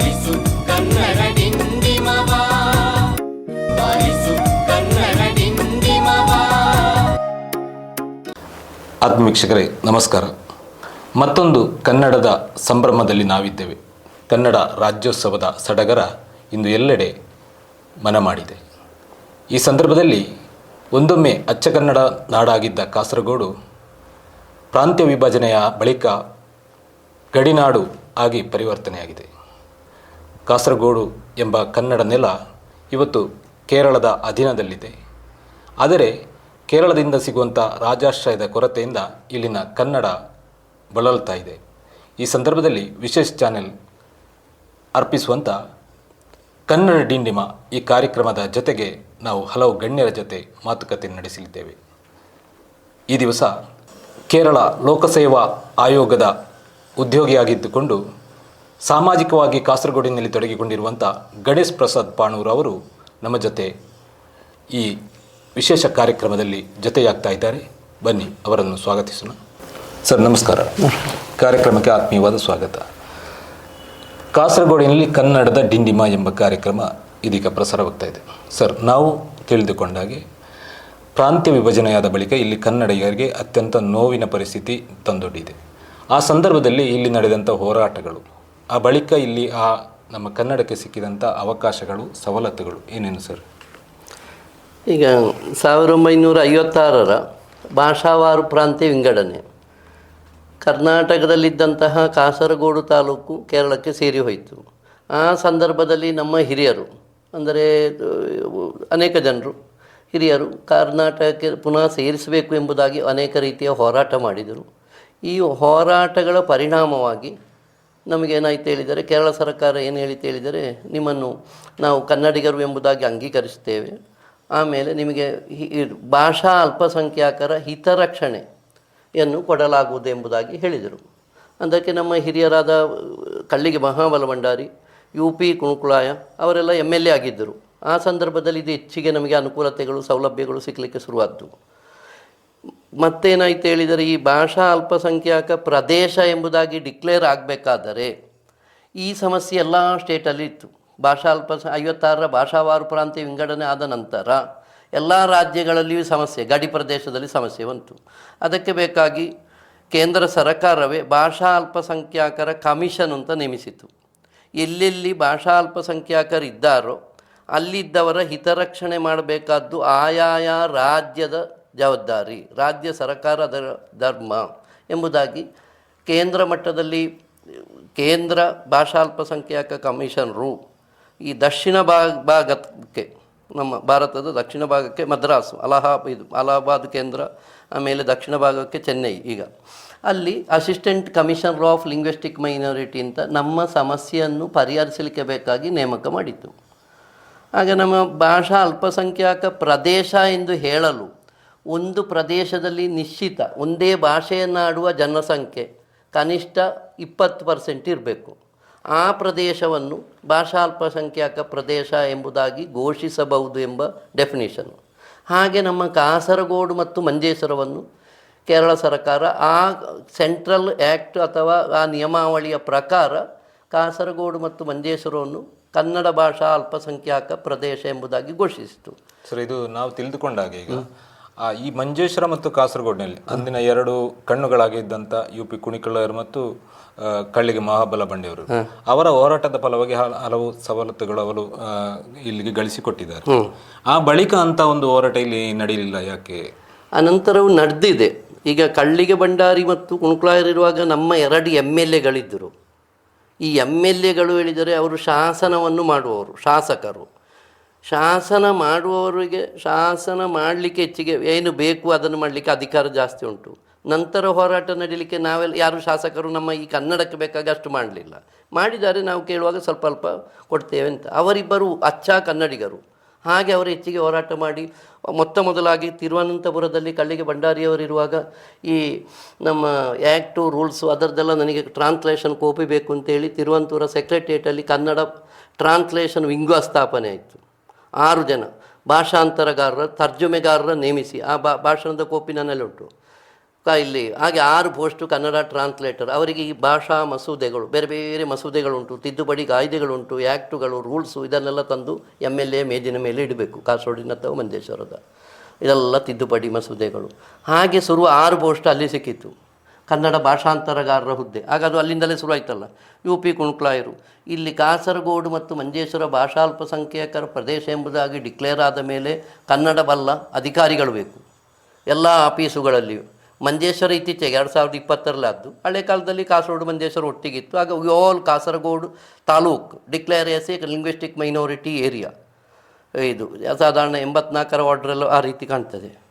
ಬಾರಿಸು ಕನ್ನಡ ಬಾರಿಸು ಕನ್ನಡ ಆತ್ಮವೀಕ್ಷಕರೇ, ನಮಸ್ಕಾರ. ಮತ್ತೊಂದು ಕನ್ನಡದ ಸಂಭ್ರಮದಲ್ಲಿ ನಾವಿದ್ದೇವೆ. ಕನ್ನಡ ರಾಜ್ಯೋತ್ಸವದ ಸಡಗರ ಇಂದು ಎಲ್ಲೆಡೆ ಮನ ಮಾಡಿದೆ. ಈ ಸಂದರ್ಭದಲ್ಲಿ ಒಂದೊಮ್ಮೆ ಅಚ್ಚ ಕನ್ನಡ ನಾಡಾಗಿದ್ದ ಕಾಸರಗೋಡು ಪ್ರಾಂತ್ಯ ವಿಭಜನೆಯ ಬಳಿಕ ಗಡಿನಾಡು ಆಗಿ ಪರಿವರ್ತನೆಯಾಗಿದೆ. ಕಾಸರಗೋಡು ಎಂಬ ಕನ್ನಡ ನೆಲ ಇವತ್ತು ಕೇರಳದ ಅಧೀನದಲ್ಲಿದೆ. ಆದರೆ ಕೇರಳದಿಂದ ಸಿಗುವಂಥ ರಾಜಾಶ್ರಯದ ಕೊರತೆಯಿಂದ ಇಲ್ಲಿನ ಕನ್ನಡ ಬಳಲ್ತಾ ಇದೆ. ಈ ಸಂದರ್ಭದಲ್ಲಿ ವಿಶೇಷ ಚಾನೆಲ್ ಅರ್ಪಿಸುವಂಥ ಕನ್ನಡ ಡಿಂಡಿಮ ಈ ಕಾರ್ಯಕ್ರಮದ ಜೊತೆಗೆ ನಾವು ಹಲವು ಗಣ್ಯರ ಜೊತೆ ಮಾತುಕತೆ ನಡೆಸಲಿದ್ದೇವೆ. ಈ ದಿವಸ ಕೇರಳ ಲೋಕಸೇವಾ ಆಯೋಗದ ಉದ್ಯೋಗಿಯಾಗಿದ್ದುಕೊಂಡು ಸಾಮಾಜಿಕವಾಗಿ ಕಾಸರಗೋಡಿನಲ್ಲಿ ತೊಡಗಿಕೊಂಡಿರುವಂಥ ಗಣೇಶ್ ಪ್ರಸಾದ್ ಪಾಣೂರ್ ಅವರು ನಮ್ಮ ಜೊತೆ ಈ ವಿಶೇಷ ಕಾರ್ಯಕ್ರಮದಲ್ಲಿ ಜೊತೆಯಾಗ್ತಾ ಇದ್ದಾರೆ. ಬನ್ನಿ, ಅವರನ್ನು ಸ್ವಾಗತಿಸೋಣ. ಸರ್, ನಮಸ್ಕಾರ. ಕಾರ್ಯಕ್ರಮಕ್ಕೆ ಆತ್ಮೀಯವಾದ ಸ್ವಾಗತ. ಕಾಸರಗೋಡಿನಲ್ಲಿ ಕನ್ನಡದ ಡಿಂಡಿಮ ಎಂಬ ಕಾರ್ಯಕ್ರಮ ಇದೀಗ ಪ್ರಸಾರವಾಗ್ತಾ ಇದೆ. ಸರ್, ನಾವು ತಿಳಿದುಕೊಂಡಾಗೆ ಪ್ರಾಂತ್ಯ ವಿಭಜನೆಯಾದ ಬಳಿಕ ಇಲ್ಲಿ ಕನ್ನಡಿಗರಿಗೆ ಅತ್ಯಂತ ನೋವಿನ ಪರಿಸ್ಥಿತಿ ತಂದೊಡ್ಡಿದೆ. ಆ ಸಂದರ್ಭದಲ್ಲಿ ಇಲ್ಲಿ ನಡೆದಂಥ ಹೋರಾಟಗಳು ಆ ಬಳಿಕ ಇಲ್ಲಿ ಆ ನಮ್ಮ ಕನ್ನಡಕ್ಕೆ ಸಿಕ್ಕಿದಂಥ ಅವಕಾಶಗಳು, ಸವಲತ್ತುಗಳು ಏನೇನು ಸರ್? ಈಗ ಸಾವಿರದ ಒಂಬೈನೂರ ಐವತ್ತಾರರ ಭಾಷಾವಾರು ಪ್ರಾಂತ್ಯ ವಿಂಗಡಣೆ. ಕರ್ನಾಟಕದಲ್ಲಿದ್ದಂತಹ ಕಾಸರಗೋಡು ತಾಲೂಕು ಕೇರಳಕ್ಕೆ ಸೇರಿ ಹೋಯಿತು. ಆ ಸಂದರ್ಭದಲ್ಲಿ ನಮ್ಮ ಹಿರಿಯರು, ಅಂದರೆ, ಅನೇಕ ಜನರು, ಹಿರಿಯರು ಕರ್ನಾಟಕಕ್ಕೆ ಪುನಃ ಸೇರಿಸಬೇಕು ಎಂಬುದಾಗಿ ಅನೇಕ ರೀತಿಯ ಹೋರಾಟ ಮಾಡಿದರು. ಈ ಹೋರಾಟಗಳ ಪರಿಣಾಮವಾಗಿ ನಮಗೇನಾಯ್ತು ಹೇಳಿದರೆ, ಕೇರಳ ಸರ್ಕಾರ ಏನು ಹೇಳಿತು ಹೇಳಿದರೆ, ನಿಮ್ಮನ್ನು ನಾವು ಕನ್ನಡಿಗರು ಎಂಬುದಾಗಿ ಅಂಗೀಕರಿಸ್ತೇವೆ ಆಮೇಲೆ ನಿಮಗೆ ಭಾಷಾ ಅಲ್ಪಸಂಖ್ಯಾತರ ಹಿತರಕ್ಷಣೆಯನ್ನು ಕೊಡಲಾಗುವುದು ಎಂಬುದಾಗಿ ಹೇಳಿದರು. ಅದಕ್ಕೆ ನಮ್ಮ ಹಿರಿಯರಾದ ಕಳ್ಳಿಗೆ ಮಹಾಬಲ ಭಂಡಾರಿ, ಯು ಪಿ ಕುಣುಕುಳಾಯ ಅವರೆಲ್ಲ ಎಂ ಎಲ್ ಎ ಆಗಿದ್ದರು. ಆ ಸಂದರ್ಭದಲ್ಲಿ ಇದು ಹೆಚ್ಚಿಗೆ ನಮಗೆ ಅನುಕೂಲತೆಗಳು, ಸೌಲಭ್ಯಗಳು ಸಿಗಲಿಕ್ಕೆ ಶುರುವಾದ್ದು. ಮತ್ತೇನಾಯ್ತು ಹೇಳಿದರೆ, ಈ ಭಾಷಾ ಅಲ್ಪಸಂಖ್ಯಾತ ಪ್ರದೇಶ ಎಂಬುದಾಗಿ ಡಿಕ್ಲೇರ್ ಆಗಬೇಕಾದರೆ ಈ ಸಮಸ್ಯೆ ಎಲ್ಲ ಸ್ಟೇಟಲ್ಲಿ ಇತ್ತು. ಭಾಷಾ ಅಲ್ಪ ಐವತ್ತಾರರ ಭಾಷಾವಾರು ಪ್ರಾಂತ್ಯ ವಿಂಗಡಣೆ ಆದ ನಂತರ ಎಲ್ಲ ರಾಜ್ಯಗಳಲ್ಲಿಯೂ ಸಮಸ್ಯೆ, ಗಡಿ ಪ್ರದೇಶದಲ್ಲಿ ಸಮಸ್ಯೆ ಬಂತು. ಅದಕ್ಕೆ ಬೇಕಾಗಿ ಕೇಂದ್ರ ಸರ್ಕಾರವೇ ಭಾಷಾ ಅಲ್ಪಸಂಖ್ಯಾತರ ಕಮಿಷನ್ ಅಂತ ನೇಮಿಸಿತು ಎಲ್ಲೆಲ್ಲಿ ಭಾಷಾ ಅಲ್ಪಸಂಖ್ಯಾತರಿದ್ದಾರೋ ಅಲ್ಲಿದ್ದವರ ಹಿತರಕ್ಷಣೆ ಮಾಡಬೇಕಾದ್ದು ಆಯಾಯ ರಾಜ್ಯದ ಜವಾಬ್ದಾರಿ, ರಾಜ್ಯ ಸರ್ಕಾರದ ಧರ್ಮ ಎಂಬುದಾಗಿ ಕೇಂದ್ರ ಮಟ್ಟದಲ್ಲಿ ಕೇಂದ್ರ ಭಾಷಾ ಅಲ್ಪಸಂಖ್ಯಾತ ಕಮಿಷನರು ಈ ದಕ್ಷಿಣ ಭಾಗ, ಭಾಗಕ್ಕೆ, ನಮ್ಮ ಭಾರತದ ದಕ್ಷಿಣ ಭಾಗಕ್ಕೆ ಮದ್ರಾಸು ಅಲಹಾ ಇದು ಅಲಹಾಬಾದ್ ಕೇಂದ್ರ, ಆಮೇಲೆ ದಕ್ಷಿಣ ಭಾಗಕ್ಕೆ ಚೆನ್ನೈ ಈಗ. ಅಲ್ಲಿ assistant commissioner of linguistic minority ಅಂತ ನಮ್ಮ ಸಮಸ್ಯೆಯನ್ನು ಪರಿಹರಿಸಲಿಕ್ಕೆ ಬೇಕಾಗಿ ನೇಮಕ ಮಾಡಿತು ಆಗ ನಮ್ಮ ಭಾಷಾ ಅಲ್ಪಸಂಖ್ಯಾತ ಪ್ರದೇಶ ಎಂದು ಹೇಳಲು ಒಂದು ಪ್ರದೇಶದಲ್ಲಿ ನಿಶ್ಚಿತ ಒಂದೇ ಭಾಷೆಯನ್ನಾಡುವ ಜನಸಂಖ್ಯೆ ಕನಿಷ್ಠ ಇಪ್ಪತ್ತು ಪರ್ಸೆಂಟ್ ಇರಬೇಕು. ಆ ಪ್ರದೇಶವನ್ನು ಭಾಷಾ ಅಲ್ಪಸಂಖ್ಯಾತ ಪ್ರದೇಶ ಎಂಬುದಾಗಿ ಘೋಷಿಸಬಹುದು ಎಂಬ ಡೆಫಿನೇಷನ್ ಹಾಗೆ ನಮ್ಮ ಕಾಸರಗೋಡು ಮತ್ತು ಮಂಜೇಶ್ವರವನ್ನು ಕೇರಳ ಸರ್ಕಾರ ಆ ಸೆಂಟ್ರಲ್ ಆ್ಯಕ್ಟ್ ಅಥವಾ ಆ ನಿಯಮಾವಳಿಯ ಪ್ರಕಾರ ಕಾಸರಗೋಡು ಮತ್ತು ಮಂಜೇಶ್ವರವನ್ನು ಕನ್ನಡ ಭಾಷಾ ಅಲ್ಪಸಂಖ್ಯಾತ ಪ್ರದೇಶ ಎಂಬುದಾಗಿ ಘೋಷಿಸಿತು. ಸರ್ ಇದು ನಾವು ತಿಳಿದುಕೊಂಡಾಗ ಈಗ ಆ, ಈ ಮಂಜೇಶ್ವರ ಮತ್ತು ಕಾಸರಗೋಡಿನಲ್ಲಿ ಅಂದಿನ ಎರಡು ಕಣ್ಣುಗಳಾಗಿದ್ದಂತ ಯು ಪಿ ಕುಣಿಕಳ್ಳರು ಮತ್ತು ಕಳ್ಳಿಗೆ ಮಹಾಬಲ ಬಂಡೆಯವರು. ಅವರ ಹೋರಾಟದ ಫಲವಾಗಿ ಹಲವು ಸವಲತ್ತುಗಳು ಅವರು ಇಲ್ಲಿಗೆ ಗಳಿಸಿಕೊಟ್ಟಿದ್ದಾರೆ. ಆ ಬಳಿಕ ಅಂತ ಒಂದು ಹೋರಾಟ ಇಲ್ಲಿ ನಡೆಯಲಿಲ್ಲ ಯಾಕೆ? ಅನಂತರವು ನಡೆದಿದೆ. ಈಗ ಕಳ್ಳಿಗೆ ಭಂಡಾರಿ ಮತ್ತು ಕುಣಕುಳಾಯರಿರುವಾಗ ನಮ್ಮ ಎರಡು ಎಂ ಎಲ್ ಎಗಳಿದ್ದರು ಈ ಎಂ ಎಲ್ ಎಗಳು ಹೇಳಿದರೆ ಅವರು ಶಾಸನವನ್ನು ಮಾಡುವವರು ಶಾಸಕರು. ಶಾಸನ ಮಾಡುವವರಿಗೆ ಶಾಸನ ಮಾಡಲಿಕ್ಕೆ ಹೆಚ್ಚಿಗೆ ಏನು ಬೇಕು ಅದನ್ನು ಮಾಡಲಿಕ್ಕೆ ಅಧಿಕಾರ ಜಾಸ್ತಿ ಉಂಟು. ನಂತರ ಹೋರಾಟ ನಡೀಲಿಕ್ಕೆ ನಾವೆಲ್ಲ ಯಾರು ಶಾಸಕರು ನಮ್ಮ ಈ ಕನ್ನಡಕ್ಕೆ ಬೇಕಾಗ ಅಷ್ಟು ಮಾಡಲಿಲ್ಲ. ಮಾಡಿದ್ದಾರೆ, ನಾವು ಕೇಳುವಾಗ ಸ್ವಲ್ಪ ಅಲ್ಪ ಕೊಡ್ತೇವೆ ಅಂತ. ಅವರಿಬ್ಬರು ಅಚ್ಚ ಕನ್ನಡಿಗರು. ಹಾಗೆ ಅವರು ಹೆಚ್ಚಿಗೆ ಹೋರಾಟ ಮಾಡಿ, ಮೊತ್ತ ಮೊದಲಾಗಿ ತಿರುವನಂತಪುರದಲ್ಲಿ ಕಳ್ಳಿಗೆ ಭಂಡಾರಿಯವರಿರುವಾಗ ಈ ನಮ್ಮ ಆ್ಯಕ್ಟು ರೂಲ್ಸು ಅದರದ್ದೆಲ್ಲ ನನಗೆ ಟ್ರಾನ್ಸ್ಲೇಷನ್ ಕೋಪಿ ಬೇಕು ಅಂತೇಳಿ ತಿರುವಂತಪುರ ಸೆಕ್ರೆಟೇರಿಯೇಟಲ್ಲಿ ಕನ್ನಡ ಟ್ರಾನ್ಸ್ಲೇಷನ್ ವಿಂಗ ಸ್ಥಾಪನೆ ಆಯಿತು. ಆರು ಜನ. ಭಾಷಾಂತರಗಾರರ ತರ್ಜುಮೆಗಾರರ ನೇಮಿಸಿ. ಆ ಬಾ ಭಾಷಣದ ಕೋಪಿ ನನ್ನಲ್ಲಿ ಉಂಟು. ಇಲ್ಲಿ, ಹಾಗೆ ಆರು ಪೋಸ್ಟು ಕನ್ನಡ ಟ್ರಾನ್ಸ್ಲೇಟರ್. ಅವರಿಗೆ ಈ ಭಾಷಾ ಮಸೂದೆಗಳು, ಬೇರೆ ಬೇರೆ ಮಸೂದೆಗಳುಂಟು, ತಿದ್ದುಪಡಿ ಕಾಯ್ದೆಗಳುಂಟು, ಆ್ಯಕ್ಟುಗಳು, ರೂಲ್ಸು ಇದನ್ನೆಲ್ಲ ತಂದು ಎಂ ಎಲ್ ಎ ಮೇಜಿನ ಮೇಲೆ ಇಡಬೇಕು. ಕಾಸರಗೋಡಿನ ಅಥವಾ ಮಂಜೇಶ್ವರದ. ಇದೆಲ್ಲ ತಿದ್ದುಪಡಿ ಮಸೂದೆಗಳು. ಹಾಗೆ ಸುರುವ ಆರು ಪೋಸ್ಟ್ ಅಲ್ಲಿ ಸಿಕ್ಕಿತ್ತು. ಕನ್ನಡ ಭಾಷಾಂತರಗಾರರ ಹುದ್ದೆ. ಆಗ ಅದು ಅಲ್ಲಿಂದಲೇ ಶುರು ಆಯ್ತಲ್ಲ ಯು ಪಿ ಕುಣ್ಕ್ಲಾಯರು. ಇಲ್ಲಿ ಕಾಸರಗೋಡು ಮತ್ತು ಮಂಜೇಶ್ವರ ಭಾಷಾ ಅಲ್ಪಸಂಖ್ಯಾತರ ಪ್ರದೇಶ ಎಂಬುದಾಗಿ ಡಿಕ್ಲೇರ್ ಆದ ಮೇಲೆ ಕನ್ನಡ ಬಲ್ಲ ಅಧಿಕಾರಿಗಳು ಬೇಕು. ಎಲ್ಲ ಆಫೀಸುಗಳಲ್ಲಿಯೂ. ಮಂಜೇಶ್ವರ ಇತ್ತೀಚೆಗೆ ಎರಡು ಸಾವಿರದ ಇಪ್ಪತ್ತರಲ್ಲಿ ಆದ್ದು. ಹಳೆ ಕಾಲದಲ್ಲಿ ಕಾಸರಗೋಡು, ಮಂಜೇಶ್ವರ ಒಟ್ಟಿಗಿತ್ತು. ಆಗ all Kasaragod taluk declare as a linguistic minority area. ಇದು ಸಾಧಾರಣ ಎಂಬತ್ನಾಲ್ಕರ ಆರ್ಡ್ರಲ್ಲೂ ಆ ರೀತಿ ಕಾಣ್ತದೆ.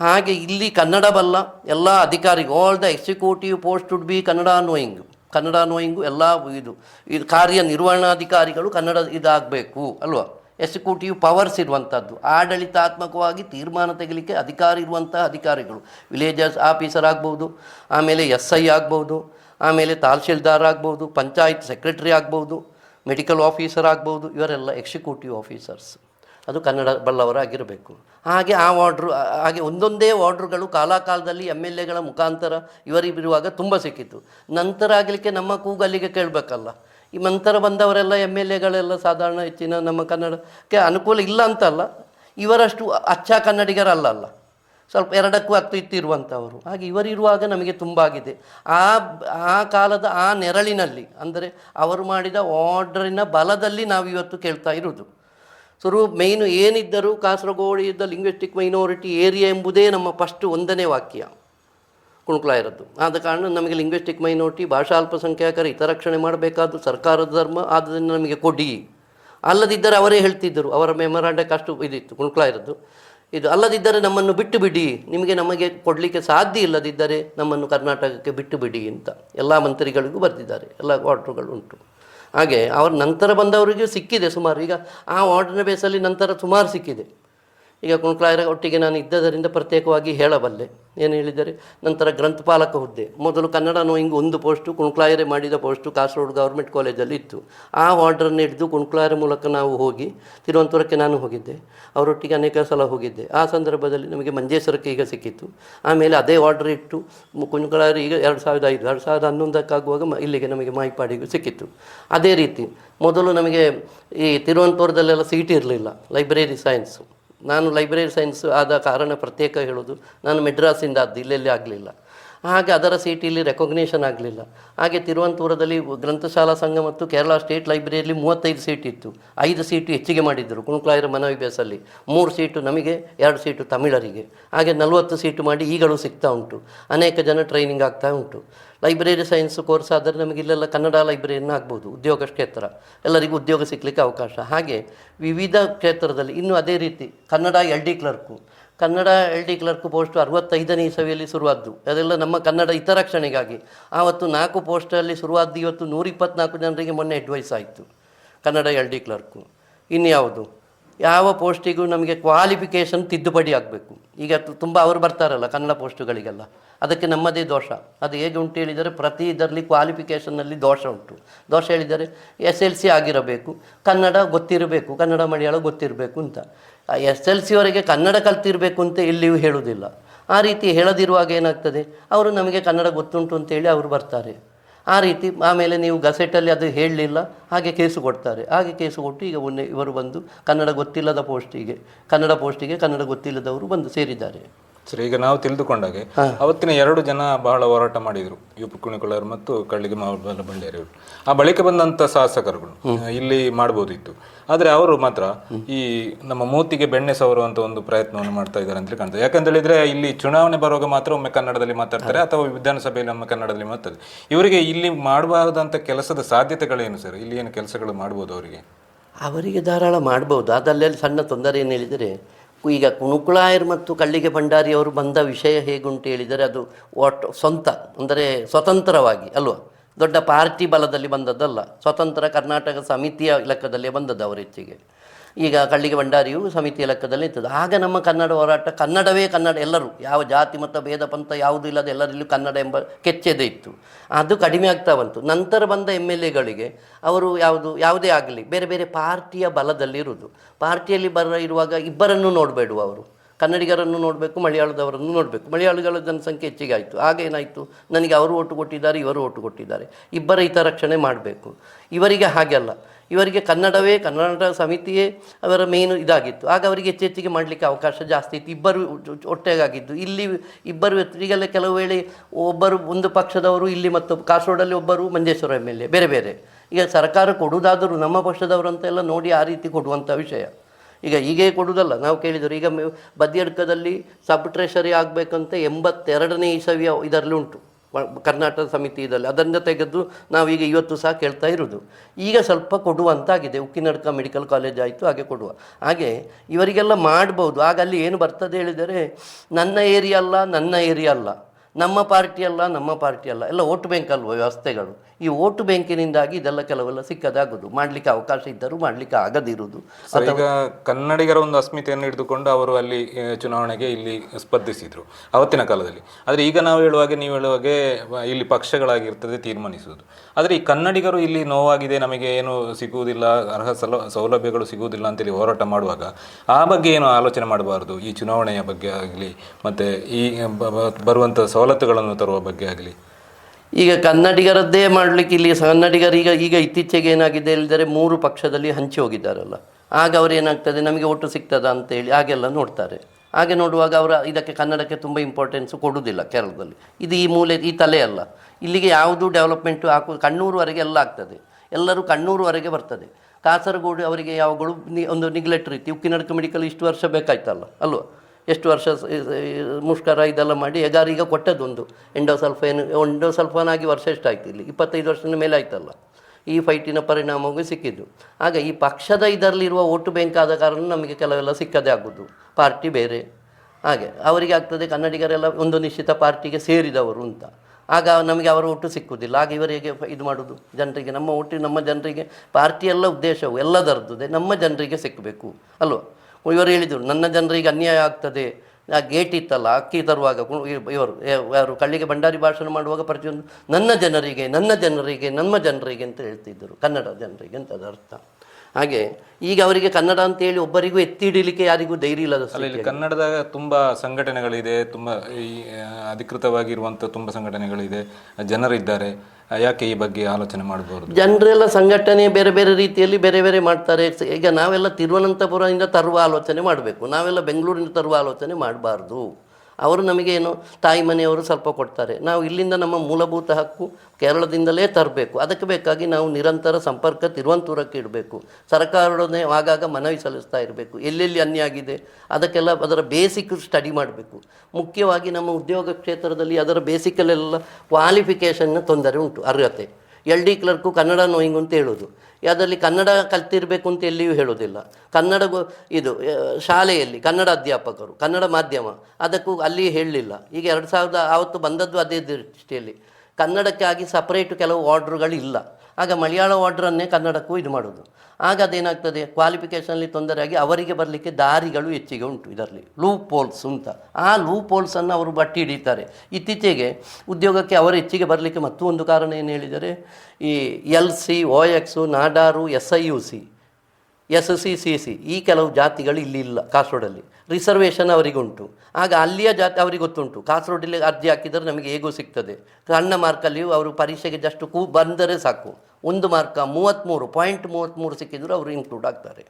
ಹಾಗೆ ಇಲ್ಲಿ ಕನ್ನಡ ಬಲ್ಲ ಎಲ್ಲ ಅಧಿಕಾರಿ all the executive post would be Kannada knowing Kannada knowing ಎಲ್ಲ ಇದು ಇದು ಕಾರ್ಯನಿರ್ವಹಣಾಧಿಕಾರಿಗಳು ಕನ್ನಡ ಇದಾಗಬೇಕು, ಅಲ್ವಾ? ಎಕ್ಸಿಕ್ಯೂಟಿವ್ ಪವರ್ಸ್ ಇರುವಂಥದ್ದು ಆಡಳಿತಾತ್ಮಕವಾಗಿ ತೀರ್ಮಾನ ತೆಗಲಿಕ್ಕೆ ಅಧಿಕಾರ ಇರುವಂಥ ಅಧಿಕಾರಿಗಳು. ವಿಲೇಜಸ್ ಆಫೀಸರ್ ಆಗ್ಬೋದು, ಆಮೇಲೆ ಎಸ್ ಐ ಆಗ್ಬೋದು, ಆಮೇಲೆ ತಹಶೀಲ್ದಾರ್ ಆಗ್ಬೋದು, ಪಂಚಾಯತ್ ಸೆಕ್ರೆಟರಿ ಆಗ್ಬೋದು ಮೆಡಿಕಲ್ ಆಫೀಸರ್ ಆಗ್ಬೋದು, ಇವರೆಲ್ಲ ಎಕ್ಸಿಕ್ಯೂಟಿವ್ ಆಫೀಸರ್ಸ್ ಅದು ಕನ್ನಡ ಬಲ್ಲವರಾಗಿರಬೇಕು. ಹಾಗೆ ಆ ವಾರ್ಡ್ರು ಹಾಗೆ ಒಂದೊಂದೇ ವಾರ್ಡ್ರುಗಳು ಕಾಲಕಾಲದಲ್ಲಿ ಎಂ ಎಲ್ ಎಗಳ ಮುಖಾಂತರ ಇವರಿರುವಾಗ ತುಂಬ ಸಿಕ್ಕಿತ್ತು ನಂತರ ಆಗಲಿಕ್ಕೆ ನಮ್ಮ ಕೂಗಲ್ಲಿಗೆ ಕೇಳಬೇಕಲ್ಲ. ಈ ನಂತರ ಬಂದವರೆಲ್ಲ ಎಂ ಎಲ್ ಎಗಳೆಲ್ಲ ಸಾಧಾರಣ ಹೆಚ್ಚಿನ ನಮ್ಮ ಕನ್ನಡಕ್ಕೆ ಅನುಕೂಲ ಇಲ್ಲ ಅಂತಲ್ಲ, ಇವರಷ್ಟು ಅಚ್ಚ ಕನ್ನಡಿಗರಲ್ಲ ಅಲ್ಲ ಸ್ವಲ್ಪ ಎರಡಕ್ಕೂ ಹತ್ತು ಇತ್ತಿರುವಂಥವರು. ಹಾಗೆ ಇವರಿರುವಾಗ ನಮಗೆ ತುಂಬ ಆಗಿದೆ. ಆ ಆ ಕಾಲದ ಆ ನೆರಳಿನಲ್ಲಿ, ಅಂದರೆ ಅವರು ಮಾಡಿದ ಆರ್ಡರಿನ ಬಲದಲ್ಲಿ ನಾವು ಇವತ್ತು ಕೇಳ್ತಾ ಇರುವುದು. ಶುರು ಮೇನ್ ಏನಿದ್ದರೂ ಕಾಸರಗೋಡಿ ಇದ್ದ ಲಿಂಗ್ವಿಸ್ಟಿಕ್ ಮೈನಾರಿಟಿ ಏರಿಯಾ ಎಂಬುದೇ ನಮ್ಮ ಫಸ್ಟ್ ಒಂದನೇ ವಾಕ್ಯ. ಕುಣುಕ್ಲಾಯಿರದ್ದು ಆದ ಕಾರಣ ನಮಗೆ ಲಿಂಗ್ವಿಸ್ಟಿಕ್ ಮೈನಾರಿಟಿ ಭಾಷಾ ಅಲ್ಪಸಂಖ್ಯಾತರ ಹಿತರಕ್ಷಣೆ ಮಾಡಬೇಕಾದ್ದು ಸರ್ಕಾರದ ಧರ್ಮ, ಆದ್ದರಿಂದ ನಮಗೆ ಕೊಡಿ. ಅಲ್ಲದಿದ್ದರೆ ಅವರೇ ಹೇಳ್ತಿದ್ದರು. ಅವರ ಮೆಮೊರಾಂಡಕ್ಕೆ ಅಷ್ಟು ಇದಿತ್ತು ಕುಣುಕ್ಲಾಯಿರದ್ದು ಇದು ಅಲ್ಲದಿದ್ದರೆ ನಮ್ಮನ್ನು ಬಿಟ್ಟು ಬಿಡಿ. ನಿಮಗೆ ನಮಗೆ ಕೊಡಲಿಕ್ಕೆ ಸಾಧ್ಯ ಇಲ್ಲದಿದ್ದರೆ ನಮ್ಮನ್ನು ಕರ್ನಾಟಕಕ್ಕೆ ಬಿಟ್ಟು ಬಿಡಿ ಅಂತ. ಎಲ್ಲ ಮಂತ್ರಿಗಳಿಗೂ ಬರೆದಿದ್ದಾರೆ. ಎಲ್ಲ ಆರ್ಡ್ರುಗಳು ಉಂಟು. ಹಾಗೆ ಅವ್ರ ನಂತರ ಬಂದವರಿಗೂ ಸಿಕ್ಕಿದೆ ಸುಮಾರು. ಈಗ ಆ ಆರ್ಡರ್ನ ಬೇಸಲ್ಲಿ ನಂತರ ಸುಮಾರು ಸಿಕ್ಕಿದೆ. ಈಗ ಕುಣಕ್ಲಾಯರ ಒಟ್ಟಿಗೆ ನಾನು ಇದ್ದದರಿಂದ ಪ್ರತ್ಯೇಕವಾಗಿ ಹೇಳಬಲ್ಲೆ. ಏನು ಹೇಳಿದರೆ ನಂತರ ಗ್ರಂಥಪಾಲಕ ಹುದ್ದೆ. ಮೊದಲು ಕನ್ನಡ ನೋಯಿಂಗ್ ಒಂದು ಪೋಸ್ಟು ಕುಣಕ್ಲಾಯರೆ ಮಾಡಿದ ಪೋಸ್ಟು ಕಾಸರಗೋಡು ಗೌರ್ಮೆಂಟ್ ಕಾಲೇಜಲ್ಲಿ ಇತ್ತು. ಆ ಆರ್ಡ್ರನ್ನು ಹಿಡಿದು ಕುಣಕ್ಲಾಯರ ಮೂಲಕ ನಾವು ಹೋಗಿ ತಿರುವನಂತಪುರಕ್ಕೆ ನಾನು ಹೋಗಿದ್ದೆ. ಅವರೊಟ್ಟಿಗೆ ಅನೇಕ ಸಲ ಹೋಗಿದ್ದೆ. ಆ ಸಂದರ್ಭದಲ್ಲಿ ನಮಗೆ ಮಂಜೇಶ್ವರಕ್ಕೆ ಈಗ ಸಿಕ್ಕಿತ್ತು. ಆಮೇಲೆ ಅದೇ ಆರ್ಡರ್ ಇಟ್ಟು ಕುಣಕ್ಲಾಯರು ಈಗ ಎರಡು ಸಾವಿರದ ಐದು, ಎರಡು ಸಾವಿರದ ಹನ್ನೊಂದಕ್ಕಾಗುವಾಗ ಇಲ್ಲಿಗೆ ನಮಗೆ ಮಾಹಿಪಾಡಿಗೂ ಸಿಕ್ಕಿತ್ತು. ಅದೇ ರೀತಿ, ಮೊದಲು ನಮಗೆ ಈ ತಿರುವನಂತಪುರದಲ್ಲೆಲ್ಲ ಸೀಟ್ ಇರಲಿಲ್ಲ, ಲೈಬ್ರರಿ ಸೈನ್ಸು. ನಾನು ಲೈಬ್ರರಿ ಸೈನ್ಸ್ ಆದ ಕಾರಣ ಪ್ರತ್ಯೇಕ ಹೇಳೋದು. ನಾನು ಮೆಡ್ರಾಸಿಂದ ಆದ್ದು ಇಲ್ಲೆಲ್ಲಿ ಆಗಲಿಲ್ಲ. ಹಾಗೆ ಅದರ ಸೀಟಿಲಿ ರೆಕಗ್ನೇಷನ್ ಆಗಲಿಲ್ಲ. ಹಾಗೆ ತಿರುವನಂತಪುರದಲ್ಲಿ ಗ್ರಂಥಶಾಲಾ ಸಂಘ ಮತ್ತು ಕೇರಳ ಸ್ಟೇಟ್ ಲೈಬ್ರರಿಯಲ್ಲಿ ಮೂವತ್ತೈದು ಸೀಟ್ ಇತ್ತು. ಐದು ಸೀಟು ಹೆಚ್ಚಿಗೆ ಮಾಡಿದ್ದರು ಕುಣಕ್ಲಾಯರ ಮನವಿ ಬೇಸಲ್ಲಿ ಮೂರು ಸೀಟು ನಮಗೆ, ಎರಡು ಸೀಟು ತಮಿಳರಿಗೆ. ಹಾಗೆ ನಲವತ್ತು ಸೀಟು ಮಾಡಿ ಈಗಲೂ ಸಿಗ್ತಾ ಉಂಟು. ಅನೇಕ ಜನ ಟ್ರೈನಿಂಗ್ ಆಗ್ತಾ ಉಂಟು. ಲೈಬ್ರರಿ ಸೈನ್ಸ್ ಕೋರ್ಸ್ ಆದರೆ ನಮಗೆ ಇಲ್ಲೆಲ್ಲ ಕನ್ನಡ ಲೈಬ್ರರಿಯನ್ನು ಆಗ್ಬೋದು, ಉದ್ಯೋಗ ಕ್ಷೇತ್ರ. ಎಲ್ಲರಿಗೂ ಉದ್ಯೋಗ ಸಿಗಲಿಕ್ಕೆ ಅವಕಾಶ. ಹಾಗೆ ವಿವಿಧ ಕ್ಷೇತ್ರದಲ್ಲಿ ಇನ್ನು ಅದೇ ರೀತಿ Kannada L D clerk Kannada L D clerk post ಅರವತ್ತೈದನೇ ಇಸವಿಯಲ್ಲಿ ಶುರುವಾದ್ದು. ಅದೆಲ್ಲ ನಮ್ಮ ಕನ್ನಡ ಹಿತರಕ್ಷಣೆಗಾಗಿ. ಆವತ್ತು ನಾಲ್ಕು ಪೋಸ್ಟಲ್ಲಿ ಶುರುವಾದ್ದು ಇವತ್ತು ನೂರಿಪ್ಪತ್ನಾಲ್ಕು ಜನರಿಗೆ ಮೊನ್ನೆ ಅಡ್ವೈಸ್ ಆಯಿತು. ಕನ್ನಡ ಎಲ್ ಡಿ ಕ್ಲರ್ಕು ಇನ್ಯಾವುದು? ಯಾವ ಪೋಸ್ಟಿಗೂ ನಮಗೆ ಕ್ವಾಲಿಫಿಕೇಷನ್ ತಿದ್ದುಪಡಿ ಆಗಬೇಕು. ಈಗ ತುಂಬ ಅವರು ಬರ್ತಾರಲ್ಲ ಕನ್ನಡ ಪೋಸ್ಟುಗಳಿಗೆಲ್ಲ ಅದಕ್ಕೆ ನಮ್ಮದೇ ದೋಷ. ಅದು ಹೇಗೆ ಉಂಟು ಹೇಳಿದರೆ ಪ್ರತಿ ಇದರಲ್ಲಿ ಕ್ವಾಲಿಫಿಕೇಷನ್ನಲ್ಲಿ ದೋಷ ಉಂಟು. ದೋಷ ಹೇಳಿದರೆ ಎಸ್ ಎಲ್ ಸಿ ಆಗಿರಬೇಕು. ಕನ್ನಡ ಗೊತ್ತಿರಬೇಕು. ಕನ್ನಡ ಮಲಯಾಳ ಗೊತ್ತಿರಬೇಕು ಅಂತ. ಎಸ್ ಎಲ್ ಸಿವರೆಗೆ ಕನ್ನಡ ಕಲ್ತಿರಬೇಕು ಅಂತ ಎಲ್ಲಿಯೂ ಹೇಳುವುದಿಲ್ಲ. ಆ ರೀತಿ ಹೇಳದಿರುವಾಗ ಏನಾಗ್ತದೆ? ಅವರು ನಮಗೆ ಕನ್ನಡ ಗೊತ್ತುಂಟು ಅಂತೇಳಿ ಅವರು ಬರ್ತಾರೆ. ಆ ರೀತಿ ಆಮೇಲೆ ನೀವು ಗಸೆಟಲ್ಲಿ ಅದು ಹೇಳಲಿಲ್ಲ, ಹಾಗೆ ಕೇಸು ಕೊಡ್ತಾರೆ. ಹಾಗೆ ಕೇಸು ಕೊಟ್ಟು ಈಗ ಮೊನ್ನೆ ಇವರು ಬಂದು ಕನ್ನಡ ಗೊತ್ತಿಲ್ಲದ ಪೋಸ್ಟಿಗೆ, ಕನ್ನಡ ಪೋಸ್ಟಿಗೆ ಕನ್ನಡ ಗೊತ್ತಿಲ್ಲದವರು ಬಂದು ಸೇರಿದ್ದಾರೆ. ಸರಿ ಈಗ ನಾವು ತಿಳಿದುಕೊಂಡಾಗೆ ಅವತ್ತಿನ ಎರಡು ಜನ ಬಹಳ ಹೋರಾಟ ಮಾಡಿದ್ರು ಯು ಮತ್ತು ಕಳ್ಳಿಗೆ ಮಾವಲ ಬಂಡೇರಿಯವರು ಆ ಬಳಿಕ ಬಂದಂತ ಶಾಸಕರುಗಳು ಇಲ್ಲಿ ಮಾಡಬಹುದಿತ್ತು ಆದ್ರೆ ಅವರು ಮಾತ್ರ ಈ ನಮ್ಮ ಮೂತಿಗೆ ಬೆಣ್ಣೆ ಸವರುವಂತ ಒಂದು ಪ್ರಯತ್ನವನ್ನು ಮಾಡ್ತಾ ಇದ್ದಾರೆ ಅಂತ ಕಾಣ್ತದೆ. ಯಾಕಂತ ಹೇಳಿದ್ರೆ ಇಲ್ಲಿ ಚುನಾವಣೆ ಬರುವಾಗ ಮಾತ್ರ ಒಮ್ಮೆ ಕನ್ನಡದಲ್ಲಿ ಮಾತಾಡ್ತಾರೆ ಅಥವಾ ವಿಧಾನಸಭೆಯಲ್ಲಿ ಒಮ್ಮೆ ಕನ್ನಡದಲ್ಲಿ ಮಾತಾಡ್ತಾರೆ. ಇವರಿಗೆ ಇಲ್ಲಿ ಮಾಡಬಾರದಂತ ಕೆಲಸದ ಸಾಧ್ಯತೆಗಳೇನು ಸರ್? ಇಲ್ಲಿ ಏನು ಕೆಲಸಗಳು ಮಾಡ್ಬೋದು ಅವರಿಗೆ? ಅವರಿಗೆ ಧಾರಾಳ ಮಾಡ್ಬೋದು. ಅದಲ್ಲೆಲ್ಲಿ ಸಣ್ಣ ತೊಂದರೆ ಏನು ಹೇಳಿದರೆ ಈಗ ಕುಣುಕುಳಾಯರ್ ಮತ್ತು ಕಳ್ಳಿಗೆ ಭಂಡಾರಿ ಅವರು ಬಂದ ವಿಷಯ ಹೇಗುಂಟು ಹೇಳಿದರೆ ಅದು ಒಟ್ ಸ್ವಂತ, ಅಂದರೆ ಸ್ವತಂತ್ರವಾಗಿ ಅಲ್ವಾ? ದೊಡ್ಡ ಪಾರ್ಟಿ ಬಲದಲ್ಲಿ ಬಂದದ್ದಲ್ಲ, ಸ್ವತಂತ್ರ ಕರ್ನಾಟಕ ಸಮಿತಿಯ ಲೆಕ್ಕದಲ್ಲೇ ಬಂದದ್ದು ಅವರಿಚ್ಚಿಗೆ ಈಗ ಕಳ್ಳಿಗೆ ಭಂಡಾರಿಯು ಸಮಿತಿಯ ಲೆಕ್ಕದಲ್ಲಿ ಇರ್ತದೆ. ಆಗ ನಮ್ಮ ಕನ್ನಡ ಹೋರಾಟ, ಕನ್ನಡವೇ ಕನ್ನಡ, ಎಲ್ಲರೂ, ಯಾವ ಜಾತಿ ಮತ್ತು ಭೇದ, ಪಂಥ, ಯಾವುದೂ ಇಲ್ಲದೆ ಎಲ್ಲರಲ್ಲೂ ಕನ್ನಡ ಎಂಬ ಕೆಚ್ಚೆದೆ ಇತ್ತು. ಅದು ಕಡಿಮೆ ಆಗ್ತಾ ಬಂತು. ನಂತರ ಬಂದ ಎಂ ಎಲ್ ಎಗಳಿಗೆ ಅವರು ಯಾವುದು, ಯಾವುದೇ ಆಗಲಿ, ಬೇರೆ ಬೇರೆ ಪಾರ್ಟಿಯ ಬಲದಲ್ಲಿ ಇರುವುದು. ಪಾರ್ಟಿಯಲ್ಲಿ ಬರ ಇರುವಾಗ ಇಬ್ಬರನ್ನು ನೋಡಬೇಡುವ ಅವರು. ಕನ್ನಡಿಗರನ್ನು ನೋಡಬೇಕು, ಮಲಯಾಳದವರನ್ನು ನೋಡಬೇಕು. ಮಲಯಾಳಿಗಳ ಜನಸಂಖ್ಯೆ ಹೆಚ್ಚಿಗೆ ಆಯಿತು. ಆಗ ಏನಾಯಿತು? ನನಗೆ ಅವರು ಓಟು ಕೊಟ್ಟಿದ್ದಾರೆ, ಇವರು ಓಟು ಕೊಟ್ಟಿದ್ದಾರೆ. ಇಬ್ಬರ ಹಿತರಕ್ಷಣೆ ಮಾಡಬೇಕು. ಇವರಿಗೆ ಹಾಗೆಲ್ಲ ಇವರಿಗೆ ಕನ್ನಡವೇ, ಕನ್ನಡ ಸಮಿತಿಯೇ ಅವರ ಮೇನು ಇದಾಗಿತ್ತು. ಆಗ ಅವರಿಗೆ ಹೆಚ್ಚೆಚ್ಚಿಗೆ ಮಾಡಲಿಕ್ಕೆ ಅವಕಾಶ ಜಾಸ್ತಿ ಇತ್ತು. ಇಬ್ಬರು ಒಟ್ಟೆಗಾಗಿದ್ದು ಇಲ್ಲಿ ಇಬ್ಬರು ಈಗೆಲ್ಲ ಕೆಲವು ವೇಳೆ ಒಬ್ಬರು ಒಂದು ಪಕ್ಷದವರು, ಇಲ್ಲಿ ಮತ್ತು ಕಾಸರೋಡಲ್ಲಿ ಒಬ್ಬರು, ಮಂಜೇಶ್ವರ ಎಂ ಎಲ್ ಎ ಬೇರೆ ಬೇರೆ. ಈಗ ಸರ್ಕಾರ ಕೊಡುವುದಾದರೂ ನಮ್ಮ ಪಕ್ಷದವರು ಅಂತೆಲ್ಲ ನೋಡಿ ಆ ರೀತಿ ಕೊಡುವಂಥ ವಿಷಯ. ಈಗ ಹೀಗೆ ಕೊಡುವುದಲ್ಲ. ನಾವು ಕೇಳಿದರು ಈಗ ಬದಿಯಡ್ಕದಲ್ಲಿ ಸಬ್ ಟ್ರೆಷರಿ ಆಗಬೇಕಂತ ಎಂಬತ್ತೆರಡನೇ ಇಸವಿಯ ಇದರಲ್ಲಿ ಉಂಟು. ಕರ್ನಾಟಕ ಸಮಿತಿ ಇದರಲ್ಲಿ ಅದನ್ನು ತೆಗೆದು ನಾವೀಗ ಇವತ್ತು ಸಹ ಕೇಳ್ತಾ ಇರೋದು. ಈಗ ಸ್ವಲ್ಪ ಕೊಡುವಂತಾಗಿದೆ ಉಕ್ಕಿನಡ್ಕ ಮೆಡಿಕಲ್ ಕಾಲೇಜ್ ಆಯಿತು, ಹಾಗೆ ಕೊಡುವ. ಹಾಗೆ ಇವರಿಗೆಲ್ಲ ಮಾಡ್ಬೋದು. ಆಗ ಅಲ್ಲಿ ಏನು ಬರ್ತದೆ ಹೇಳಿದರೆ, ನನ್ನ ಏರಿಯಾ ಅಲ್ಲ, ನನ್ನ ಏರಿಯಾ ಅಲ್ಲ. ನಮ್ಮ ಪಾರ್ಟಿ ಅಲ್ಲ, ನಮ್ಮ ಪಾರ್ಟಿ ಅಲ್ಲ. ಎಲ್ಲ ವೋಟ್ ಬ್ಯಾಂಕ್ ಅಲ್ವ ವ್ಯವಸ್ಥೆಗಳು. ಈ ಓಟು ಬ್ಯಾಂಕಿನಿಂದಾಗಿ ಇದೆಲ್ಲ ಕೆಲವೆಲ್ಲ ಸಿಕ್ಕದಾಗೋದು. ಮಾಡಲಿಕ್ಕೆ ಅವಕಾಶ ಇದ್ದರೂ ಮಾಡಲಿಕ್ಕೆ ಆಗದಿರುವುದು ಈಗ ಕನ್ನಡಿಗರ ಒಂದು ಅಸ್ಮಿತೆಯನ್ನು ಹಿಡಿದುಕೊಂಡು ಅವರು ಅಲ್ಲಿ ಚುನಾವಣೆಗೆ ಇಲ್ಲಿ ಸ್ಪರ್ಧಿಸಿದ್ರು ಅವತ್ತಿನ ಕಾಲದಲ್ಲಿ. ಆದರೆ ಈಗ ನಾವು ಹೇಳುವಾಗೆ ನೀವು ಹೇಳುವಾಗೆ ಇಲ್ಲಿ ಪಕ್ಷಗಳಾಗಿರ್ತದೆ ತೀರ್ಮಾನಿಸುವುದು. ಆದರೆ ಈ ಕನ್ನಡಿಗರು ಇಲ್ಲಿ ನೋವಾಗಿದೆ ನಮಗೆ ಏನು ಸಿಗುವುದಿಲ್ಲ ಅರ್ಹ ಸಲ ಸೌಲಭ್ಯಗಳು ಸಿಗುವುದಿಲ್ಲ ಅಂತೇಳಿ ಹೋರಾಟ ಮಾಡುವಾಗ ಆ ಬಗ್ಗೆ ಏನು ಆಲೋಚನೆ ಮಾಡಬಾರ್ದು? ಈ ಚುನಾವಣೆಯ ಬಗ್ಗೆ ಆಗಲಿ ಮತ್ತು ಈ ಬರುವಂಥ ಸವಲತ್ತುಗಳನ್ನು ತರುವ ಬಗ್ಗೆ ಆಗಲಿ. ಈಗ ಕನ್ನಡಿಗರದ್ದೇ ಮಾಡಲಿಕ್ಕೆ ಇಲ್ಲಿ ಕನ್ನಡಿಗರೀಗ ಈಗ ಇತ್ತೀಚೆಗೆ ಏನಾಗಿದೆ ಹೇಳಿದರೆ ಮೂರು ಪಕ್ಷದಲ್ಲಿ ಹಂಚಿ ಹೋಗಿದ್ದಾರಲ್ಲ. ಆಗ ಅವರು ಏನಾಗ್ತದೆ? ನಮಗೆ ಒಟ್ಟು ಸಿಗ್ತದ ಅಂತೇಳಿ ಹಾಗೆಲ್ಲ ನೋಡ್ತಾರೆ. ಹಾಗೆ ನೋಡುವಾಗ ಅವರ ಇದಕ್ಕೆ ಕನ್ನಡಕ್ಕೆ ತುಂಬ ಇಂಪಾರ್ಟೆನ್ಸ್ ಕೊಡುವುದಿಲ್ಲ ಕೇರಳದಲ್ಲಿ. ಇದು ಈ ಮೂಲೆ, ಈ ತಲೆ ಅಲ್ಲ. ಇಲ್ಲಿಗೆ ಯಾವುದು ಡೆವಲಪ್ಮೆಂಟು ಹಾಕು ಕಣ್ಣೂರುವರೆಗೆ ಎಲ್ಲ ಆಗ್ತದೆ. ಎಲ್ಲರೂ ಕಣ್ಣೂರುವರೆಗೆ ಬರ್ತದೆ. ಕಾಸರಗೋಡು ಅವರಿಗೆ ಯಾವಾಗಲೂ ಒಂದು ನಿಗ್ಲೆಕ್ಟ್ ರೀತಿ, ಉಕ್ಕಿನಡ್ಕ ಮೆಡಿಕಲ್ ಇಷ್ಟು ವರ್ಷ ಬೇಕಾಯ್ತಲ್ಲ, ಅಲ್ವಾ? ಎಷ್ಟು ವರ್ಷ ಮುಷ್ಕರ ಇದೆಲ್ಲ ಮಾಡಿ ಎಗಾರೀಗ ಕೊಟ್ಟದ್ದೊಂದು. ಎಂಡೋಸಲ್ಫೇನ್ ಎಂಡೋಸಲ್ಫಾನ್ ಆಗಿ ವರ್ಷ ಎಷ್ಟಾಯ್ತು ಇಲ್ಲಿ? ಇಪ್ಪತ್ತೈದು ವರ್ಷದ ಮೇಲೆ ಆಯ್ತಲ್ಲ. ಈ ಫೈಟಿನ ಪರಿಣಾಮವಾಗಿ ಸಿಕ್ಕಿದ್ದು. ಆಗ ಈ ಪಕ್ಷದ ಇದರಲ್ಲಿರುವ ಓಟು ಬ್ಯಾಂಕ್ ಆದ ಕಾರಣ ನಮಗೆ ಕೆಲವೆಲ್ಲ ಸಿಕ್ಕದೇ ಆಗೋದು. ಪಾರ್ಟಿ ಬೇರೆ. ಹಾಗೆ, ಅವರಿಗೆ ಆಗ್ತದೆ ಕನ್ನಡಿಗರೆಲ್ಲ ಒಂದು ನಿಶ್ಚಿತ ಪಾರ್ಟಿಗೆ ಸೇರಿದವರು ಅಂತ. ಆಗ ನಮಗೆ ಅವರ ಒಟ್ಟು ಸಿಕ್ಕುವುದಿಲ್ಲ ಆಗ ಇವರಿಗೆ ಇದು ಮಾಡೋದು. ಜನರಿಗೆ ನಮ್ಮ ಒಟ್ಟು ನಮ್ಮ ಜನರಿಗೆ ಪಾರ್ಟಿಯೆಲ್ಲ ಉದ್ದೇಶವು ಎಲ್ಲದರದ್ದು ನಮ್ಮ ಜನರಿಗೆ ಸಿಕ್ಕಬೇಕು ಅಲ್ವಾ? ಇವರು ಹೇಳಿದರು ನನ್ನ ಜನರಿಗೆ ಅನ್ಯಾಯ ಆಗ್ತದೆ. ಆ ಗೇಟ್ ಇತ್ತಲ್ಲ ಅಕ್ಕಿ ತರುವಾಗ ಇವರು ಯಾರು ಕಳ್ಳಿಗೆ ಭಂಡಾರಿ ಭಾಷಣ ಮಾಡುವಾಗ ಪ್ರತಿಯೊಂದು ನನ್ನ ಜನರಿಗೆ ನನ್ನ ಜನರಿಗೆ ನಮ್ಮ ಜನರಿಗೆ ಅಂತ ಹೇಳ್ತಿದ್ದರು ಕನ್ನಡ ಜನರಿಗೆ ಅಂತ ಅದರ್ಥ ಅರ್ಥ. ಹಾಗೆ ಈಗ ಅವರಿಗೆ ಕನ್ನಡ ಅಂತ ಹೇಳಿ ಒಬ್ಬರಿಗೂ ಎತ್ತಿ ಹಿಡಿಲಿಕ್ಕೆ ಯಾರಿಗೂ ಧೈರ್ಯ ಇಲ್ಲದ ಕನ್ನಡದ ಕನ್ನಡದಾಗ ತುಂಬಾ ಸಂಘಟನೆಗಳಿದೆ ತುಂಬಾ ಅಧಿಕೃತವಾಗಿರುವಂಥ ತುಂಬಾ ಸಂಘಟನೆಗಳಿದೆ ಜನರಿದ್ದಾರೆ. ಯಾಕೆ ಈ ಬಗ್ಗೆ ಆಲೋಚನೆ ಮಾಡಬಹುದು ಜನರೆಲ್ಲ ಸಂಘಟನೆ ಬೇರೆ ಬೇರೆ ರೀತಿಯಲ್ಲಿ ಬೇರೆ ಬೇರೆ ಮಾಡ್ತಾರೆ. ಈಗ ನಾವೆಲ್ಲ ತಿರುವನಂತಪುರದಿಂದ ತರುವ ಆಲೋಚನೆ ಮಾಡಬೇಕು. ನಾವೆಲ್ಲ ಬೆಂಗಳೂರಿಂದ ತರುವ ಆಲೋಚನೆ ಮಾಡಬಾರ್ದು. ಅವರು ನಮಗೇನು ತಾಯಿ ಮನೆಯವರು ಸ್ವಲ್ಪ ಕೊಡ್ತಾರೆ. ನಾವು ಇಲ್ಲಿಂದ ನಮ್ಮ ಮೂಲಭೂತ ಹಕ್ಕು ಕೇರಳದಿಂದಲೇ ತರಬೇಕು. ಅದಕ್ಕೆ ಬೇಕಾಗಿ ನಾವು ನಿರಂತರ ಸಂಪರ್ಕ ತಿರುವಂತೂರಕ್ಕೆ ಇಡಬೇಕು. ಸರ್ಕಾರದೊಡನೆ ಆಗಾಗ ಮನವಿ ಸಲ್ಲಿಸ್ತಾ ಇರಬೇಕು. ಎಲ್ಲೆಲ್ಲಿ ಅನ್ಯ ಆಗಿದೆ, ಅದಕ್ಕೆಲ್ಲ ಅದರ ಬೇಸಿಕ್ ಸ್ಟಡಿ ಮಾಡಬೇಕು. ಮುಖ್ಯವಾಗಿ ನಮ್ಮ ಉದ್ಯೋಗ ಕ್ಷೇತ್ರದಲ್ಲಿ ಅದರ ಬೇಸಿಕಲ್ಲೆಲ್ಲ ಕ್ವಾಲಿಫಿಕೇಷನ್ನ ತೊಂದರೆ ಉಂಟು, ಅರ್ಹತೆ. L D clerk Kannada knowing ಅಂತ ಹೇಳೋದು. ಅದರಲ್ಲಿ ಕನ್ನಡ ಕಲ್ತಿರಬೇಕು ಅಂತ ಎಲ್ಲಿಯೂ ಹೇಳೋದಿಲ್ಲ. ಕನ್ನಡ ಇದು ಶಾಲೆಯಲ್ಲಿ ಕನ್ನಡ ಅಧ್ಯಾಪಕರು, ಕನ್ನಡ ಮಾಧ್ಯಮ, ಅದಕ್ಕೂ ಅಲ್ಲಿ ಹೇಳಲಿಲ್ಲ. ಈಗ ಎರಡು ಸಾವಿರದ, ಆವತ್ತು ಬಂದದ್ದು ಅದೇ ದೃಷ್ಟಿಯಲ್ಲಿ. ಕನ್ನಡಕ್ಕಾಗಿ ಸಪ್ರೇಟ್ ಕೆಲವು ಆರ್ಡ್ರುಗಳು ಇಲ್ಲ ಆಗ ಮಲಯಾಳ ಆರ್ಡ್ರನ್ನೇ ಕನ್ನಡಕ್ಕೂ ಇದು ಮಾಡೋದು. ಆಗ ಅದೇನಾಗ್ತದೆ? ಕ್ವಾಲಿಫಿಕೇಷನಲ್ಲಿ ತೊಂದರೆಯಾಗಿ ಅವರಿಗೆ ಬರಲಿಕ್ಕೆ ದಾರಿಗಳು ಹೆಚ್ಚಿಗೆ ಉಂಟು ಇದರಲ್ಲಿ. ಲೂಪ್ ಪೋಲ್ಸ್ ಅಂತ. ಆ ಲೂಪ್ ಪೋಲ್ಸನ್ನು ಅವರು ಬಟ್ಟಿ ಹಿಡಿತಾರೆ ಇತ್ತೀಚೆಗೆ ಉದ್ಯೋಗಕ್ಕೆ ಅವರು ಹೆಚ್ಚಿಗೆ ಬರಲಿಕ್ಕೆ ಮತ್ತೊಂದು ಕಾರಣ ಏನು ಹೇಳಿದರೆ, ಈ L C O X Nadar S I U C S C C C, ಈ ಕೆಲವು ಜಾತಿಗಳು ಇಲ್ಲಿ ಇಲ್ಲ ಕಾಸರೋಡಲ್ಲಿ ರಿಸರ್ವೇಷನ್ ಅವರಿಗುಂಟು. ಆಗ ಅಲ್ಲಿಯ ಜಾತಿ ಅವರಿಗೆ ಗೊತ್ತುಂಟು ಕಾಸರೋಡಲ್ಲಿ ಅರ್ಜಿ ಹಾಕಿದರೆ ನಮಗೆ ಹೇಗೂ ಸಿಗ್ತದೆ. ಸಣ್ಣ ಮಾರ್ಕಲ್ಲಿಯೂ ಅವರು ಪರೀಕ್ಷೆಗೆ ಜಸ್ಟ್ ಕೂ ಬಂದರೆ ಸಾಕು. ಒಂದು ಮಾರ್ಕ ಮೂವತ್ತ್ಮೂರು ಪಾಯಿಂಟ್ ಮೂವತ್ತ್ಮೂರು ಸಿಕ್ಕಿದ್ರು ಅವರು ಇನ್ಕ್ಲೂಡ್ ಆಗ್ತಾರೆ.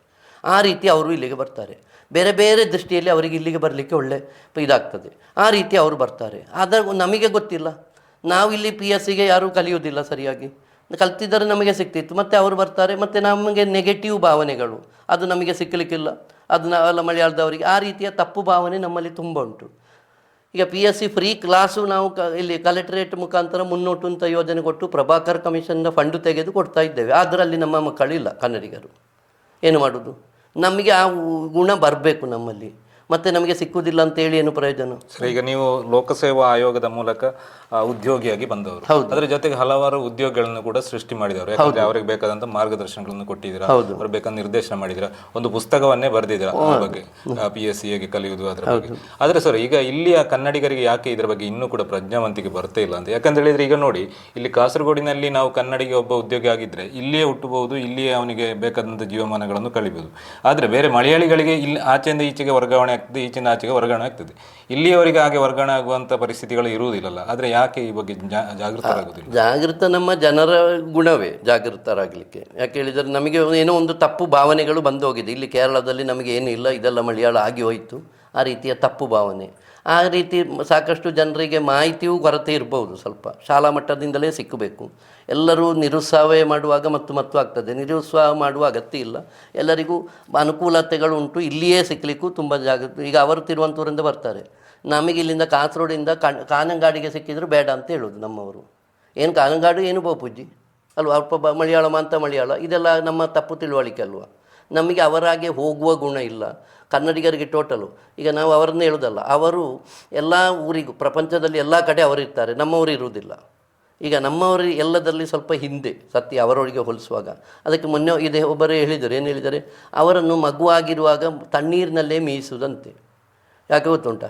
ಆ ರೀತಿ ಅವರು ಇಲ್ಲಿಗೆ ಬರ್ತಾರೆ. ಬೇರೆ ಬೇರೆ ದೃಷ್ಟಿಯಲ್ಲಿ ಅವರಿಗೆ ಇಲ್ಲಿಗೆ ಬರಲಿಕ್ಕೆ ಒಳ್ಳೆ ಇದಾಗ್ತದೆ. ಆ ರೀತಿ ಅವರು ಬರ್ತಾರೆ. ಆದರೆ ನಮಗೆ ಗೊತ್ತಿಲ್ಲ. ನಾವು ಇಲ್ಲಿ ಪಿ ಎಸ್ ಸಿಗೆ ಯಾರೂ ಕಲಿಯೋದಿಲ್ಲ ಸರಿಯಾಗಿ. ಕಲ್ತಿದ್ದರೆ ನಮಗೆ ಸಿಕ್ತಿತ್ತು ಮತ್ತು ಅವರು ಬರ್ತಾರೆ, ಮತ್ತು ನಮಗೆ ನೆಗೆಟಿವ್ ಭಾವನೆಗಳು. ಅದು ನಮಗೆ ಸಿಕ್ಕಲಿಕ್ಕಿಲ್ಲ ಅದು ನಾವೆಲ್ಲ ಮಲಯಾಳದವರಿಗೆ. ಆ ರೀತಿಯ ತಪ್ಪು ಭಾವನೆ ನಮ್ಮಲ್ಲಿ ತುಂಬ ಉಂಟು. ಈಗ P S C free class ನಾವು ಕ, ಇಲ್ಲಿ ಕಲೆಕ್ಟರೇಟ್ ಮುಖಾಂತರ ಮುನ್ನೋಟು ಅಂತ ಯೋಜನೆ ಕೊಟ್ಟು ಪ್ರಭಾಕರ್ ಕಮಿಷನ್ನ ಫಂಡು ತೆಗೆದು ಕೊಡ್ತಾ ಇದ್ದೇವೆ. ಅದರಲ್ಲಿ ನಮ್ಮ ಮಕ್ಕಳಿಲ್ಲ ಕನ್ನಡಿಗರು. ಏನು ಮಾಡೋದು? ನಮಗೆ ಆ ಗುಣ ಬರಬೇಕು ನಮ್ಮಲ್ಲಿ. ಮತ್ತು ನಮಗೆ ಸಿಕ್ಕುವುದಿಲ್ಲ ಅಂತ ಹೇಳಿ ಏನು ಪ್ರಯೋಜನ? ಸರ್ ಈಗ ನೀವು ಲೋಕಸೇವಾ ಆಯೋಗದ ಮೂಲಕ ಉದ್ಯೋಗಿಯಾಗಿ ಬಂದವರು. ಅದರ ಜೊತೆಗೆ ಹಲವಾರು ಉದ್ಯೋಗಗಳನ್ನು ಕೂಡ ಸೃಷ್ಟಿ ಮಾಡಿದವರು. ಯಾಕಂದ್ರೆ ಅವರಿಗೆ ಬೇಕಾದಂತ ಮಾರ್ಗದರ್ಶನಗಳನ್ನು ಕೊಟ್ಟಿದ್ದೀರಾ? ಅವ್ರಿಗೆ ಬೇಕಾದ ನಿರ್ದೇಶನ ಮಾಡಿದಿರಾ ಒಂದು ಪುಸ್ತಕವನ್ನೇ ಬರೆದಿದ್ದೀರಾ ಬಗ್ಗೆ? ಪಿ ಎಸ್ ಸಿ ಹೇಗೆ ಕಲಿಯುವುದು ಅದರ ಬಗ್ಗೆ? ಆದ್ರೆ ಸರ್ ಈಗ ಇಲ್ಲಿಯ ಕನ್ನಡಿಗರಿಗೆ ಯಾಕೆ ಇದರ ಬಗ್ಗೆ ಇನ್ನೂ ಕೂಡ ಪ್ರಜ್ಞಾವಂತಿಕೆ ಬರ್ತಾ ಇಲ್ಲ ಅಂತ? ಯಾಕಂತ ಹೇಳಿದ್ರೆ ಈಗ ನೋಡಿ ಇಲ್ಲಿ ಕಾಸರಗೋಡಿನಲ್ಲಿ ನಾವು ಕನ್ನಡಿಗೆ ಒಬ್ಬ ಉದ್ಯೋಗಿ ಆಗಿದ್ರೆ ಇಲ್ಲಿಯೇ ಹುಟ್ಟಬಹುದು ಇಲ್ಲಿಯೇ ಅವನಿಗೆ ಬೇಕಾದಂತ ಜೀವಮಾನಗಳನ್ನು ಕಳಿಬಹುದು ಆದ್ರೆ ಬೇರೆ ಮಲಯಾಳಿಗಳಿಗೆ ಇಲ್ಲಿ ಆಚೆಯಿಂದ ಈಚೆಗೆ ವರ್ಗಾವಣೆ ಆಗ್ತದೆ ಈಚಿನ ಆಚೆಗೆ ವರ್ಗಾವಣೆ ಆಗ್ತದೆ. ಇಲ್ಲಿಯವರೆಗೆ ಹಾಗೆ ವರ್ಗಾವಣೆ ಆಗುವಂಥ ಪರಿಸ್ಥಿತಿಗಳು ಇರುವುದಿಲ್ಲಲ್ಲ. ಆದರೆ ಯಾಕೆ ಈ ಬಗ್ಗೆ ಜಾಗೃತರಾಗುವುದಿಲ್ಲ? ಜಾಗೃತ ನಮ್ಮ ಜನರ ಗುಣವೇ ಜಾಗೃತರಾಗಲಿಕ್ಕೆ. ಯಾಕೆ ಹೇಳಿದರೆ ನಮಗೆ ಏನೋ ಒಂದು ತಪ್ಪು ಭಾವನೆಗಳು ಬಂದು ಹೋಗಿದೆ ಇಲ್ಲಿ ಕೇರಳದಲ್ಲಿ ನಮಗೆ ಏನೂ ಇಲ್ಲ, ಇದೆಲ್ಲ ಮಲಯಾಳ ಆಗಿ ಹೋಯಿತು. ಆ ರೀತಿಯ ತಪ್ಪು ಭಾವನೆ. ಆ ರೀತಿ ಸಾಕಷ್ಟು ಜನರಿಗೆ ಮಾಹಿತಿಯೂ ಕೊರತೆ ಇರ್ಬೋದು ಸ್ವಲ್ಪ. ಶಾಲಾ ಮಟ್ಟದಿಂದಲೇ ಸಿಕ್ಕಬೇಕು. ಎಲ್ಲರೂ ನಿರುತ್ಸಾಹ ಮಾಡುವಾಗ ಮತ್ತು ಮತ್ತು ಆಗ್ತದೆ. ನಿರುತ್ಸಾಹ ಮಾಡುವ ಅಗತ್ಯ ಇಲ್ಲ. ಎಲ್ಲರಿಗೂ ಅನುಕೂಲತೆಗಳು ಉಂಟು. ಇಲ್ಲಿಯೇ ಸಿಕ್ಕಲಿಕ್ಕೂ ತುಂಬ ಜಾಗ ಈಗ ಅವರು ತಿರುವಂತೂರಿಂದ ಬರ್ತಾರೆ. ನಮಗೆ ಇಲ್ಲಿಂದ ಕಾಸರೋಡಿಂದ ಕಾನಂಗಾಡಿಗೆ ಸಿಕ್ಕಿದ್ರು ಬೇಡ ಅಂತ ಹೇಳೋದು ನಮ್ಮವರು. ಏನು ಕಾನಂಗಾಡು, ಏನು ಬೋಪುಜ್ಜಿ ಅಲ್ವಾ? ಅಲ್ಪ ಬ ಮಲಯಾಳಮ ಅಂತ ಮಲಯಾಳ. ಇದೆಲ್ಲ ನಮ್ಮ ತಪ್ಪು ತಿಳುವಳಿಕೆ ಅಲ್ವಾ? ನಮಗೆ ಅವರಾಗೆ ಹೋಗುವ ಗುಣ ಇಲ್ಲ. ಕನ್ನಡಿಗರಿಗೆ ಟೋಟಲು. ಈಗ ನಾವು ಅವರನ್ನೇ ಹೇಳೋದಲ್ಲ, ಅವರು ಎಲ್ಲ ಊರಿಗೂ, ಪ್ರಪಂಚದಲ್ಲಿ ಎಲ್ಲ ಕಡೆ ಅವರಿರ್ತಾರೆ, ನಮ್ಮವರು ಇರುವುದಿಲ್ಲ. ಈಗ ನಮ್ಮವರು ಎಲ್ಲದರಲ್ಲಿ ಸ್ವಲ್ಪ ಹಿಂದೆ, ಸತ್ಯ ಅವರೊಳಗೆ ಹೋಲಿಸುವಾಗ. ಅದಕ್ಕೆ ಮೊನ್ನೆ ಇದೆ ಒಬ್ಬರು ಹೇಳಿದರು, ಏನು ಹೇಳಿದರೆ ಅವರನ್ನು ಮಗುವಾಗಿರುವಾಗ ತಣ್ಣೀರಿನಲ್ಲೇ ಮೀಯಿಸುವುದಂತೆ. ಯಾಕೆ ಗೊತ್ತುಂಟ?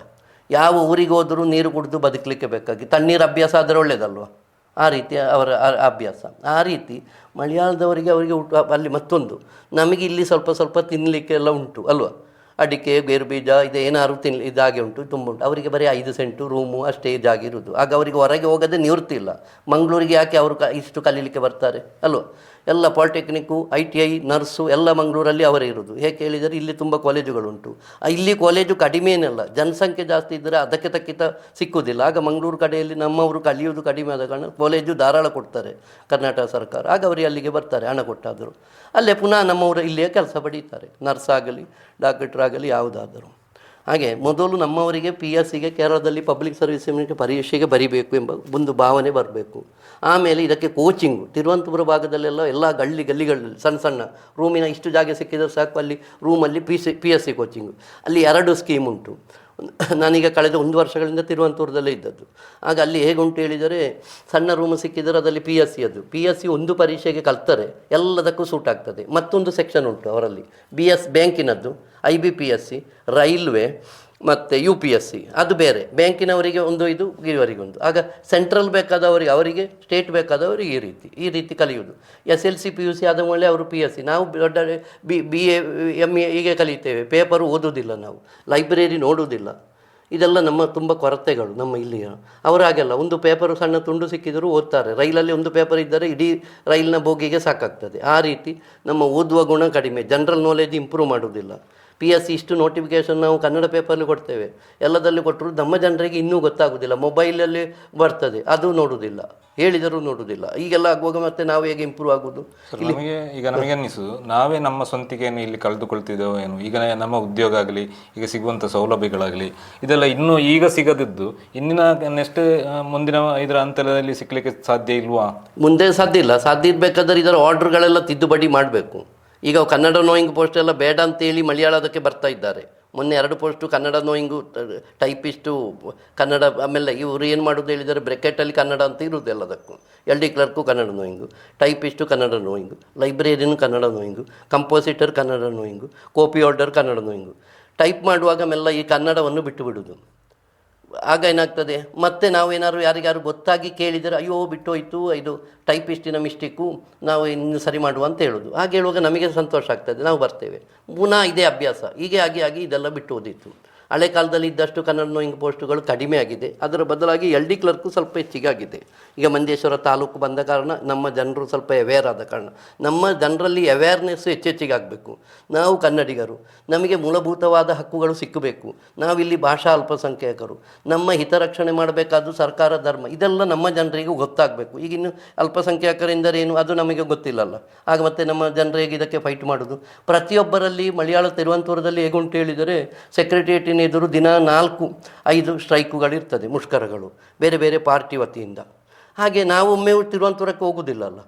ಯಾವ ಊರಿಗೆ ಹೋದರೂ ನೀರು ಕುಡಿದು ಬದುಕಲಿಕ್ಕೆ ಬೇಕಾಗಿ. ತಣ್ಣೀರು ಅಭ್ಯಾಸ ಆದರೆ ಒಳ್ಳೆಯದಲ್ವ ಆ ರೀತಿ ಅವರ ಅಭ್ಯಾಸ. ಆ ರೀತಿ ಮಲಯಾಳದವರಿಗೆ ಅವರಿಗೆ ಅಲ್ಲಿ ಮತ್ತೊಂದು. ನಮಗೆ ಇಲ್ಲಿ ಸ್ವಲ್ಪ ಸ್ವಲ್ಪ ತಿನ್ನಲಿಕ್ಕೆ ಎಲ್ಲ ಉಂಟು, ಅಲ್ವಾ? ಅಡಿಕೆ ಗೇರು ಬೀಜ ಇದು ಏನಾದ್ರು ತಿನ್, ಇದಾಗಿ ಉಂಟು ತುಂಬ ಉಂಟು ಅವರಿಗೆ ಬರೀ ಐದು ಸೆಂಟು, ರೂಮು ಅಷ್ಟೇ ಇದಾಗಿರೋದು ಆಗ ಅವರಿಗೆ ಹೊರಗೆ ಹೋಗದೆ ನಿವೃತ್ತಿ ಇಲ್ಲ. ಮಂಗಳೂರಿಗೆ ಯಾಕೆ ಅವರು ಕ, ಇಷ್ಟು ಕಲೀಲಿಕ್ಕೆ ಬರ್ತಾರೆ? ಅಲ್ವಾ? ಎಲ್ಲ polytechnic I T I nurse ಎಲ್ಲ ಮಂಗಳೂರಲ್ಲಿ ಅವರೇ ಇರೋದು. ಹೇಗೆ ಹೇಳಿದರೆ ಇಲ್ಲಿ ತುಂಬ ಕಾಲೇಜುಗಳುಂಟು ಇಲ್ಲಿ ಕಾಲೇಜು ಕಡಿಮೆ ಏನಲ್ಲ, ಜನಸಂಖ್ಯೆ ಜಾಸ್ತಿ ಇದ್ದರೆ ಅದಕ್ಕೆ ತಕ್ಕಿತ ಸಿಕ್ಕುವುದಿಲ್ಲ ಆಗ ಮಂಗಳೂರು ಕಡೆಯಲ್ಲಿ ನಮ್ಮವರು ಕಲಿಯುವುದು ಕಡಿಮೆ ಆದ ಕಾರಣ ಕಾಲೇಜು ಧಾರಾಳ ಕೊಡ್ತಾರೆ ಕರ್ನಾಟಕ ಸರ್ಕಾರ. ಆಗ ಅವರಿಗೆ ಅಲ್ಲಿಗೆ ಬರ್ತಾರೆ, ಹಣ ಕೊಟ್ಟಾದರೂ. ಅಲ್ಲೇ ಪುನಃ ನಮ್ಮವರು ಇಲ್ಲಿಯೇ ಕೆಲಸ ಪಡೀತಾರೆ. ನರ್ಸ್ ಆಗಲಿ ಡಾಕ್ಟರ್ ಆಗಲಿ, ಯಾವುದಾದರೂ. ಹಾಗೆ ಮೊದಲು ನಮ್ಮವರಿಗೆ ಪಿ ಎಸ್ ಸಿಗೆ ಕೇರಳದಲ್ಲಿ ಪಬ್ಲಿಕ್ ಸರ್ವಿಸ್ ಪರೀಕ್ಷೆಗೆ ಬರಿಬೇಕು ಎಂಬ ಒಂದು ಭಾವನೆ ಬರಬೇಕು. ಆಮೇಲೆ ಇದಕ್ಕೆ ಕೋಚಿಂಗು ತಿರುವನಂತಪುರ ಭಾಗದಲ್ಲೆಲ್ಲ ಎಲ್ಲ ಗಲ್ಲಿ ಗಲ್ಲಿಗಳಲ್ಲಿ ಸಣ್ಣ ಸಣ್ಣ ರೂಮಿನ ಇಷ್ಟು ಜಾಗ ಸಿಕ್ಕಿದ್ರೆ ಸಾಕು, ಅಲ್ಲಿ ರೂಮಲ್ಲಿ P C P S C coaching ಅಲ್ಲಿ ಎರಡು ಸ್ಕೀಮ್ ಉಂಟು. ನಾನೀಗ ಕಳೆದ ಒಂದು ವರ್ಷಗಳಿಂದ ತಿರುವನಂತಪುರದಲ್ಲೇ ಇದ್ದದ್ದು. ಆಗ ಅಲ್ಲಿ ಹೇಗುಂಟು ಹೇಳಿದರೆ, ಸಣ್ಣ ರೂಮ್ ಸಿಕ್ಕಿದರೆ ಅದರಲ್ಲಿ ಪಿ ಎಸ್ ಸಿ ಅದು ಪಿ ಎಸ್ ಸಿ ಒಂದು ಪರೀಕ್ಷೆಗೆ ಕಲ್ತರೆ, ಎಲ್ಲದಕ್ಕೂ ಸೂಟ್ ಆಗ್ತದೆ. ಮತ್ತೊಂದು ಸೆಕ್ಷನ್ ಉಂಟು ಅವರಲ್ಲಿ B S ಬ್ಯಾಂಕಿನದ್ದು I B P S C, railway ಮತ್ತು ಯು ಪಿ ಎಸ್ ಸಿ, ಅದು ಬೇರೆ. ಬ್ಯಾಂಕಿನವರಿಗೆ ಒಂದು ಇದು ಇವರಿಗೆ ಒಂದು. ಆಗ ಸೆಂಟ್ರಲ್ ಬೇಕಾದವರಿಗೆ, ಅವರಿಗೆ, ಸ್ಟೇಟ್ ಬೇಕಾದವರಿಗೆ ಈ ರೀತಿ ಈ ರೀತಿ ಕಲಿಯುವುದು. S L C, P U C ಆದ ಮೇಲೆ ಅವರು ಪಿ ಎಸ್ ಸಿ. ನಾವು ದೊಡ್ಡ B B A M A ಹೀಗೆ ಕಲಿತೇವೆ. ಪೇಪರ್ ಓದುವುದಿಲ್ಲ ನಾವು. ಲೈಬ್ರರಿ ನೋಡುವುದಿಲ್ಲ. ಇದೆಲ್ಲ ನಮ್ಮ ತುಂಬ ಕೊರತೆಗಳು ನಮ್ಮ ಇಲ್ಲಿಯ. ಅವರಾಗೆಲ್ಲ ಒಂದು ಪೇಪರು ಸಣ್ಣ ತುಂಡು ಸಿಕ್ಕಿದರೂ ಓದ್ತಾರೆ. ರೈಲಲ್ಲಿ ಒಂದು ಪೇಪರ್ ಇದ್ದರೆ ಇಡೀ ರೈಲಿನ ಬೋಗಿಗೆ ಸಾಕಾಗ್ತದೆ. ಆ ರೀತಿ ನಮ್ಮ ಓದುವ ಗುಣ ಕಡಿಮೆ. ಜನರಲ್ ನಾಲೆಜ್ ಇಂಪ್ರೂವ್ ಮಾಡೋದಿಲ್ಲ ಪಿ ಎಸ್ ಸಿ ಇಷ್ಟು ನೋಟಿಫಿಕೇಷನ್ ನಾವು ಕನ್ನಡ ಪೇಪರ್ಲಿ ಕೊಡ್ತೇವೆ. ಎಲ್ಲದಲ್ಲೂ ಕೊಟ್ಟರು ನಮ್ಮ ಜನರಿಗೆ ಇನ್ನೂ ಗೊತ್ತಾಗೋದಿಲ್ಲ. ಮೊಬೈಲಲ್ಲಿ ಬರ್ತದೆ. ಅದು ನೋಡುವುದಿಲ್ಲ ಹೇಳಿದರೂ ನೋಡುವುದಿಲ್ಲ ಈಗೆಲ್ಲ ಆಗುವಾಗ ಮತ್ತೆ ನಾವು ಹೇಗೆ ಇಂಪ್ರೂವ್ ಆಗುವುದು ನಮಗೆ ಈಗ ನಮಗೆ ಅನ್ನಿಸುದು ನಾವೇ ನಮ್ಮ ಸ್ವಂತಿಕೆಯನ್ನು ಇಲ್ಲಿ ಕಳೆದುಕೊಳ್ತಿದ್ದೇವೆ ಏನು? ಈಗ ನಮ್ಮ ಉದ್ಯೋಗ ಆಗಲಿ ಈಗ ಸಿಗುವಂಥ ಸೌಲಭ್ಯಗಳಾಗಲಿ ಇದೆಲ್ಲ ಇನ್ನೂ ಈಗ ಸಿಗದಿದ್ದು ಇಂದಿನ ನೆಕ್ಸ್ಟ್ ಮುಂದಿನ ಇದರ ಅಂತರದಲ್ಲಿ ಸಿಕ್ಕಲಿಕ್ಕೆ ಸಾಧ್ಯ ಇಲ್ವಾ? ಮುಂದೆ ಸಾಧ್ಯ ಇಲ್ಲ. ಸಾಧ್ಯ ಇರಬೇಕಾದ್ರೆ ಇದರ ಆರ್ಡರ್ಗಳೆಲ್ಲ ತಿದ್ದುಪಡಿ ಮಾಡಬೇಕು. ಈಗ ಕನ್ನಡ ನೋಯಿಂಗ್ ಪೋಸ್ಟ್ ಎಲ್ಲ ಬೇಡ ಅಂತೇಳಿ ಮಲಯಾಳದಕ್ಕೆ ಬರ್ತಾ ಇದ್ದಾರೆ. ಮೊನ್ನೆ ಎರಡು post Kannada knowing typist Kannada, ಆಮೇಲೆ ಇವರು ಏನು ಮಾಡೋದು ಹೇಳಿದರೆ ಬ್ರೆಕೆಟಲ್ಲಿ ಕನ್ನಡ ಅಂತ ಇರುವುದು ಎಲ್ಲದಕ್ಕೂ. L D clerk Kannada knowing typist Kannada knowing librarian Kannada knowing compositor Kannada knowing copy order Kannada knowing type ಮಾಡುವಾಗ ಮೆಲ್ಲ ಈ ಕನ್ನಡವನ್ನು ಬಿಟ್ಟು ಬಿಡುವುದು ಆಗ ಏನಾಗ್ತದೆ? ಮತ್ತೆ ನಾವು ಏನಾದ್ರು ಯಾರಿಗಾರು ಗೊತ್ತಾಗಿ ಕೇಳಿದರೆ, ಅಯ್ಯೋ ಬಿಟ್ಟು ಹೋಯ್ತು ಇದು ಟೈಪಿಸ್ಟಿನ ಮಿಸ್ಟೇಕು, ನಾವು ಇನ್ನು ಸರಿ ಮಾಡುವ ಅಂತ ಹೇಳೋದು. ಹಾಗೆ ಹೇಳುವಾಗ ನಮಗೆ ಸಂತೋಷ ಆಗ್ತದೆ. ನಾವು ಬರ್ತೇವೆ. ಪುನಃ ಇದೇ ಅಭ್ಯಾಸ. ಹೀಗೆ ಆಗಿ ಆಗಿ ಇದೆಲ್ಲ ಬಿಟ್ಟು ಓದಿತ್ತು ಹಳೆ ಕಾಲದಲ್ಲಿ ಇದ್ದಷ್ಟು ಕನ್ನಡ ನೋಯಿಂಗ್ ಪೋಸ್ಟುಗಳು ಕಡಿಮೆ ಆಗಿದೆ. ಅದರ ಬದಲಾಗಿ ಎಲ್ ಡಿ ಕ್ಲರ್ಕು ಸ್ವಲ್ಪ ಹೆಚ್ಚಿಗಾಗಿದೆ ಈಗ ಮಂಜೇಶ್ವರ ತಾಲೂಕು ಬಂದ ಕಾರಣ ನಮ್ಮ ಜನರು ಸ್ವಲ್ಪ ಅವೇರ್ ಆದ ಕಾರಣ. ನಮ್ಮ ಜನರಲ್ಲಿ ಅವೇರ್ನೆಸ್ ಹೆಚ್ಚೆಚ್ಚಿಗಾಗಬೇಕು ನಾವು ಕನ್ನಡಿಗರು. ನಮಗೆ ಮೂಲಭೂತವಾದ ಹಕ್ಕುಗಳು ಸಿಕ್ಕಬೇಕು. ನಾವಿಲ್ಲಿ ಭಾಷಾ ಅಲ್ಪಸಂಖ್ಯಾತರು ನಮ್ಮ ಹಿತರಕ್ಷಣೆ ಮಾಡಬೇಕಾದ್ದು ಸರ್ಕಾರ ಧರ್ಮ. ಇದೆಲ್ಲ ನಮ್ಮ ಜನರಿಗೆ ಗೊತ್ತಾಗಬೇಕು. ಈಗಿನ್ನು ಅಲ್ಪಸಂಖ್ಯಾತರೆಂದರೇನು ಅದು ನಮಗೆ ಗೊತ್ತಿಲ್ಲಲ್ಲ. ಆಗ ಮತ್ತೆ ನಮ್ಮ ಜನರಿಗೆ ಇದಕ್ಕೆ ಫೈಟ್ ಮಾಡೋದು? ಪ್ರತಿಯೊಬ್ಬರಲ್ಲಿ ಮಲಯಾಳ ತಿರುವಂತಪುರದಲ್ಲಿ ಹೇಗುಂಟು ಹೇಳಿದರೆ ಸೆಕ್ರೆಟೇರಿಯೇಟಿನ ಎದುರು ದಿನ ನಾಲ್ಕು, ಐದು ಸ್ಟ್ರೈಕುಗಳಿರ್ತದೆ, ಮುಷ್ಕರಗಳು, ಬೇರೆ ಬೇರೆ ಪಾರ್ಟಿ ವತಿಯಿಂದ. ಹಾಗೆ ನಾವು ಒಮ್ಮೆ ತಿರುವಂತಪುರಕ್ಕೆ ಹೋಗುವುದಿಲ್ಲಲ್ಲ.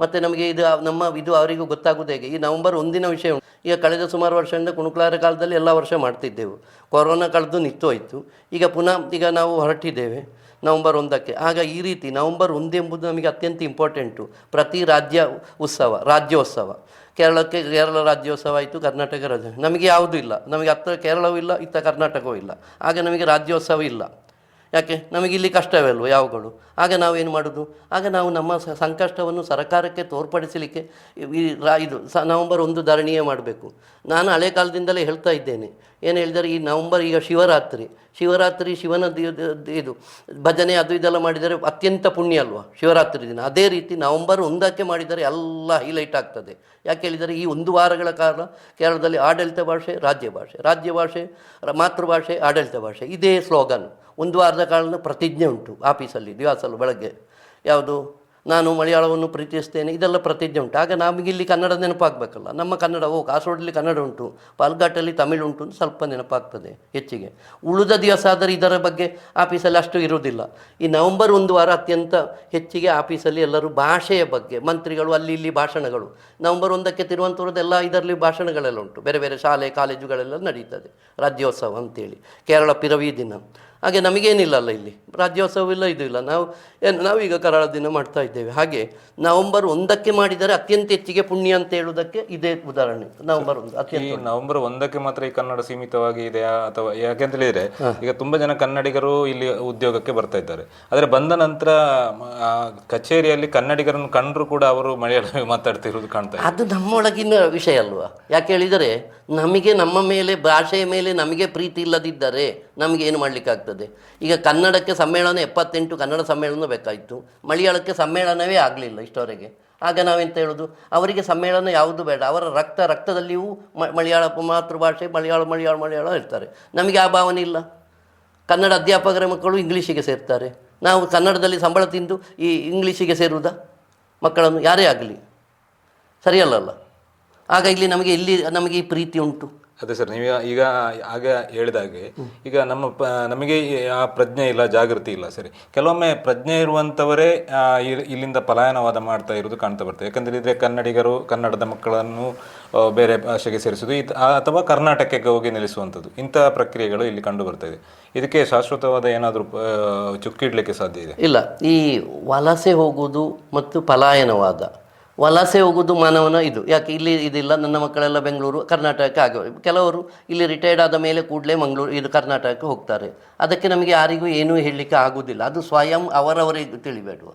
ಮತ್ತು ನಮಗೆ ಇದು ನಮ್ಮ ಇದು ಅವರಿಗೂ ಗೊತ್ತಾಗೋದು ಹೇಗೆ? ಈ ನವಂಬರ್ ಒಂದಿನ ವಿಷಯ. ಈಗ ಕಳೆದ ಸುಮಾರು ವರ್ಷದಿಂದ ಕುಣುಕುಲಾರ ಕಾಲದಲ್ಲಿ ಎಲ್ಲ ವರ್ಷ ಮಾಡ್ತಿದ್ದೆವು. ಕೊರೋನಾ ಕಳೆದು ನಿಂತೋಯಿತು ಈಗ ಪುನಃ ಈಗ ನಾವು ಹೊರಟಿದ್ದೇವೆ ನವಂಬರ್ ಒಂದಕ್ಕೆ. ಆಗ ಈ ರೀತಿ ನವಂಬರ್ ಒಂದು ಎಂಬುದು ನಮಗೆ ಅತ್ಯಂತ ಇಂಪಾರ್ಟೆಂಟು ಪ್ರತಿ ರಾಜ್ಯ ಉತ್ಸವ, ರಾಜ್ಯೋತ್ಸವ. ಕೇರಳಕ್ಕೆ ಕೇರಳ ರಾಜ್ಯೋತ್ಸವ ಆಯಿತು ಕರ್ನಾಟಕ ರಾಜ್ಯ. ನಮಗೆ ಯಾವುದೂ ಇಲ್ಲ. ನಮಗೆ ಹತ್ತಿರ ಕೇರಳವೂ ಇಲ್ಲ, ಇತ್ತ ಕರ್ನಾಟಕವೂ ಇಲ್ಲ. ಹಾಗೆ ನಮಗೆ ರಾಜ್ಯೋತ್ಸವ ಇಲ್ಲ. ಯಾಕೆ? ನಮಗೆ ಇಲ್ಲಿ ಕಷ್ಟವೇ ಅಲ್ವ ಯಾವುಗಳು? ಆಗ ನಾವೇನು ಮಾಡೋದು? ಆಗ ನಾವು ನಮ್ಮ ಸಂಕಷ್ಟವನ್ನು ಸರ್ಕಾರಕ್ಕೆ ತೋರ್ಪಡಿಸಲಿಕ್ಕೆ ಈ ಇದು ಸ, ನವಂಬರ್ ಒಂದು ಧರಣಿಯೇ ಮಾಡಬೇಕು. ನಾನು ಹಳೆ ಕಾಲದಿಂದಲೇ ಹೇಳ್ತಾ ಇದ್ದೇನೆ. ಏನು ಹೇಳಿದರೆ, ಈ ನವಂಬರ್ ಈಗ ಶಿವರಾತ್ರಿ. ಶಿವರಾತ್ರಿ ಶಿವನ ಇದು ಭಜನೆ ಅದು ಇದೆಲ್ಲ ಮಾಡಿದರೆ ಅತ್ಯಂತ ಪುಣ್ಯ ಅಲ್ವಾ? ಶಿವರಾತ್ರಿ ದಿನ. ಅದೇ ರೀತಿ ನವಂಬರ್ ಒಂದಕ್ಕೆ ಮಾಡಿದರೆ ಎಲ್ಲ ಹೈಲೈಟ್ ಆಗ್ತದೆ. ಯಾಕೆ ಹೇಳಿದರೆ, ಈ ಒಂದು ವಾರಗಳ ಕಾಲ ಕೇರಳದಲ್ಲಿ ಆಡಳಿತ ಭಾಷೆ, ರಾಜ್ಯ ಭಾಷೆ. ರಾಜ್ಯ ಭಾಷೆ ಮಾತೃಭಾಷೆ ಆಡಳಿತ ಭಾಷೆ. ಇದೇ ಸ್ಲೋಗನ್. ಒಂದು ವಾರದ ಕಾಲದ ಪ್ರತಿಜ್ಞೆ ಉಂಟು ಆಫೀಸಲ್ಲಿ ದಿವಸಲು ಬೆಳಗ್ಗೆ. ಯಾವುದು? ನಾನು ಮಲಯಾಳವನ್ನು ಪ್ರೀತಿಸ್ತೇನೆ. ಇದೆಲ್ಲ ಪ್ರತಿಜ್ಞೆ ಉಂಟು. ಆಗ ನಮಗೆ ಇಲ್ಲಿ ಕನ್ನಡ ನೆನಪಾಗಬೇಕಲ್ಲ. ನಮ್ಮ ಕನ್ನಡ, ಓ ಕಾಸರಗೋಡಲ್ಲಿ ಕನ್ನಡ ಉಂಟು. ಪಾಲ್ಘಾಟಲ್ಲಿ ತಮಿಳು ಉಂಟು ಅಂತ ಸ್ವಲ್ಪ ನೆನಪಾಗ್ತದೆ ಹೆಚ್ಚಿಗೆ. ಉಳಿದ ದಿವಸ ಆದರೆ ಇದರ ಬಗ್ಗೆ ಆಫೀಸಲ್ಲಿ ಅಷ್ಟು ಇರುವುದಿಲ್ಲ. ಈ ನವೆಂಬರ್ ಒಂದು ವಾರ ಅತ್ಯಂತ ಹೆಚ್ಚಿಗೆ ಆಫೀಸಲ್ಲಿ ಎಲ್ಲರೂ ಭಾಷೆಯ ಬಗ್ಗೆ, ಮಂತ್ರಿಗಳು, ಅಲ್ಲಿ ಇಲ್ಲಿ ಭಾಷಣಗಳು. ನವೆಂಬರ್ ಒಂದಕ್ಕೆ ತಿರುವಂತಪುರದೆಲ್ಲ ಇದರಲ್ಲಿ ಭಾಷಣಗಳೆಲ್ಲ ಉಂಟು. ಬೇರೆ ಬೇರೆ ಶಾಲೆ, ಕಾಲೇಜುಗಳೆಲ್ಲ ನಡೀತದೆ. ರಾಜ್ಯೋತ್ಸವ ಅಂತೇಳಿ. ಕೇರಳ ಪಿರವಿ ದಿನ. ಹಾಗೆ ನಮಗೇನಿಲ್ಲಲ್ಲ ಇಲ್ಲಿ. ರಾಜ್ಯೋತ್ಸವವಿಲ್ಲ ಇದು ಇಲ್ಲ. ನಾವು ಏನು ನಾವೀಗ ಕರಾಳ ದಿನ ಮಾಡ್ತಾ ಇದ್ದೇವೆ. ಹಾಗೆ ನವೆಂಬರ್ ಒಂದಕ್ಕೆ ಮಾಡಿದರೆ ಅತ್ಯಂತ ಹೆಚ್ಚಿಗೆ ಪುಣ್ಯ ಅಂತ ಹೇಳುವುದಕ್ಕೆ ಇದೇ ಉದಾಹರಣೆ. ನವೆಂಬರ್ ಒಂದು ಅತ್ಯಂತ ನವೆಂಬರ್ ಒಂದಕ್ಕೆ ಮಾತ್ರ ಈ ಕನ್ನಡ ಸೀಮಿತವಾಗಿ ಇದೆಯಾ ಅಥವಾ ಯಾಕೆಂತ ಹೇಳಿದ್ರೆ ಈಗ ತುಂಬಾ ಜನ ಕನ್ನಡಿಗರು ಇಲ್ಲಿ ಉದ್ಯೋಗಕ್ಕೆ ಬರ್ತಾ ಇದ್ದಾರೆ. ಆದರೆ ಬಂದ ನಂತರ ಕಚೇರಿಯಲ್ಲಿ ಕನ್ನಡಿಗರನ್ನು ಕಂಡ್ರು ಕೂಡ ಅವರು ಮಲಯಾಳಂ ಮಾತಾಡ್ತಿರೋದು ಕಾಣ್ತಾರೆ ಅದು ನಮ್ಮೊಳಗಿನ ವಿಷಯ ಅಲ್ವಾ? ಯಾಕೆ ಹೇಳಿದರೆ ನಮಗೆ ನಮ್ಮ ಮೇಲೆ, ಭಾಷೆಯ ಮೇಲೆ ನಮಗೆ ಪ್ರೀತಿ ಇಲ್ಲದಿದ್ದರೆ ನಮಗೆ ಏನು ಮಾಡಲಿಕ್ಕಾಗ್ತದೆ? ಈಗ ಕನ್ನಡಕ್ಕೆ ಸಮ್ಮೇಳನ ಎಪ್ಪತ್ತೆಂಟು ಕನ್ನಡ ಸಮ್ಮೇಳನ ಬೇಕಾಯಿತು. ಮಲಯಾಳಕ್ಕೆ ಸಮ್ಮೇಳನವೇ ಆಗಲಿಲ್ಲ ಇಷ್ಟವರೆಗೆ. ಆಗ ನಾವೆಂತ ಹೇಳೋದು? ಅವರಿಗೆ ಸಮ್ಮೇಳನ ಯಾವುದು ಬೇಡ. ಅವರ ರಕ್ತ, ರಕ್ತದಲ್ಲಿಯೂ ಮಲಯಾಳ ಮಾತೃಭಾಷೆ, ಮಲಯಾಳ ಮಲಯಾಳ ಮಲಯಾಳ ಇರ್ತಾರೆ. ನಮಗೆ ಆ ಭಾವನೆ ಇಲ್ಲ. ಕನ್ನಡ ಅಧ್ಯಾಪಕರ ಮಕ್ಕಳು ಇಂಗ್ಲೀಷಿಗೆ ಸೇರ್ತಾರೆ. ನಾವು ಕನ್ನಡದಲ್ಲಿ ಸಂಬಳ ತಿಂದು ಈ ಇಂಗ್ಲೀಷಿಗೆ ಸೇರುವುದಾ ಮಕ್ಕಳನ್ನು ಯಾರೇ ಆಗಲಿ. ಸರಿಯಲ್ಲಲ್ಲ ಆಗ ಇಲ್ಲಿ ನಮಗೆ ಇಲ್ಲಿ ನಮಗೆ ಈ ಪ್ರೀತಿ ಉಂಟು. ಅದೇ ಸರ್ ನೀವು ಈಗ ಆಗ ಹೇಳಿದಾಗೆ ಈಗ ನಮ್ಮ ನಮಗೆ ಆ ಪ್ರಜ್ಞೆ ಇಲ್ಲ ಜಾಗೃತಿ ಇಲ್ಲ ಸರಿ. ಕೆಲವೊಮ್ಮೆ ಪ್ರಜ್ಞೆ ಇರುವಂಥವರೇ ಇಲ್ಲಿಂದ ಪಲಾಯನವಾದ ಮಾಡ್ತಾ ಇರೋದು ಕಾಣ್ತಾ ಬರ್ತದೆ. ಯಾಕಂದರೆ ಇದ್ರೆ ಕನ್ನಡಿಗರು ಕನ್ನಡದ ಮಕ್ಕಳನ್ನು ಬೇರೆ ಭಾಷೆಗೆ ಸೇರಿಸುವುದು ಇತ್- ಅಥವಾ ಕರ್ನಾಟಕಕ್ಕೆ ಹೋಗಿ ನೆಲೆಸುವಂಥದ್ದು. ಇಂತಹ ಪ್ರಕ್ರಿಯೆಗಳು ಇಲ್ಲಿ ಕಂಡು ಬರ್ತಾ ಇದೆ. ಇದಕ್ಕೆ ಶಾಶ್ವತವಾದ ಏನಾದರೂ ಚುಕ್ಕಿಡ್ಲಿಕ್ಕೆ ಸಾಧ್ಯ ಇದೆ? ಇಲ್ಲ. ಈ ವಲಸೆ ಹೋಗುವುದು ಮತ್ತು ಪಲಾಯನವಾದ ವಲಸೆ ಹೋಗುವುದು ಮಾನವನ ಇದು. ಯಾಕೆ? ಇಲ್ಲಿ ಇದಿಲ್ಲ, ನನ್ನ ಮಕ್ಕಳೆಲ್ಲ ಬೆಂಗಳೂರು, ಕರ್ನಾಟಕಕ್ಕೆ ಆಗ, ಕೆಲವರು ಇಲ್ಲಿ ರಿಟೈರ್ಡ್ ಆದ ಮೇಲೆ ಕೂಡಲೇ ಮಂಗಳೂರು, ಇದು ಕರ್ನಾಟಕಕ್ಕೆ ಹೋಗ್ತಾರೆ. ಅದಕ್ಕೆ ನಮಗೆ ಯಾರಿಗೂ ಏನೂ ಹೇಳಲಿಕ್ಕೆ ಆಗುವುದಿಲ್ಲ ಅದು ಸ್ವಯಂ ಅವರವರಿಗೆ ತಿಳಿಬೇಡುವ.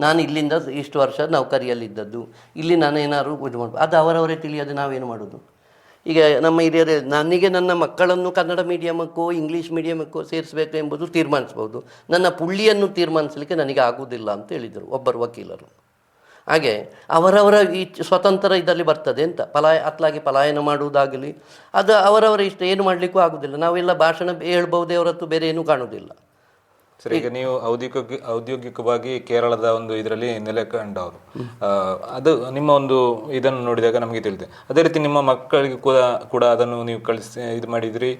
ನಾನು ಇಲ್ಲಿಂದ ಇಷ್ಟು ವರ್ಷ ನೌಕರಿಯಲ್ಲಿದ್ದದ್ದು. ಇಲ್ಲಿ ನಾನು ಇದು ಮಾಡ್ಬೋದು ಅದು ಅವರವರೇ ತಿಳಿಯೋದು ನಾವೇನು ಮಾಡೋದು? ಈಗ ನಮ್ಮ ಹಿರಿಯರೇ, ನನಗೆ ನನ್ನ ಮಕ್ಕಳನ್ನು ಕನ್ನಡ ಮೀಡಿಯಮಕ್ಕೋ ಇಂಗ್ಲೀಷ್ ಮೀಡಿಯಮಕ್ಕೋ ಸೇರಿಸಬೇಕು ಎಂಬುದು ತೀರ್ಮಾನಿಸ್ಬೋದು. ನನ್ನ ಪುಳ್ಳಿಯನ್ನು ತೀರ್ಮಾನಿಸಲಿಕ್ಕೆ ನನಗೆ ಆಗುವುದಿಲ್ಲ ಅಂತ ಹೇಳಿದರು ಒಬ್ಬರು ವಕೀಲರು. ಹಾಗೆ ಅವರವರ ಈ ಸ್ವತಂತ್ರ ಇದರಲ್ಲಿ ಬರ್ತದೆ ಅಂತ ಪಲಾಯ ಅತ್ಲಾಗಿ ಪಲಾಯನ ಮಾಡುವುದಾಗಲಿ ಅದು ಅವರವರ ಇಷ್ಟ ಏನು ಮಾಡಲಿಕ್ಕೂ ಆಗುದಿಲ್ಲ. ನಾವೆಲ್ಲ ಭಾಷಣ ಹೇಳ್ಬಹುದೇ ಹೊರತು ಬೇರೆ ಏನೂ ಕಾಣುವುದಿಲ್ಲ. ಸರಿ ಈಗ ನೀವು ಔದ್ಯೋಗಿಕ ಔದ್ಯೋಗಿಕವಾಗಿ ಕೇರಳದ ಒಂದು ಇದರಲ್ಲಿ ನೆಲೆ ಕಂಡವರು. ಅದು ನಿಮ್ಮ ಒಂದು ಇದನ್ನು ನೋಡಿದಾಗ ನಮಗೆ ತಿಳಿದೆ ಅದೇ ರೀತಿ ನಿಮ್ಮ ಮಕ್ಕಳಿಗೆ ಕೂಡ ಕೂಡ ಅದನ್ನು ನೀವು ಕಳಿಸಿ ಇದು ಮಾಡಿದ್ರಿ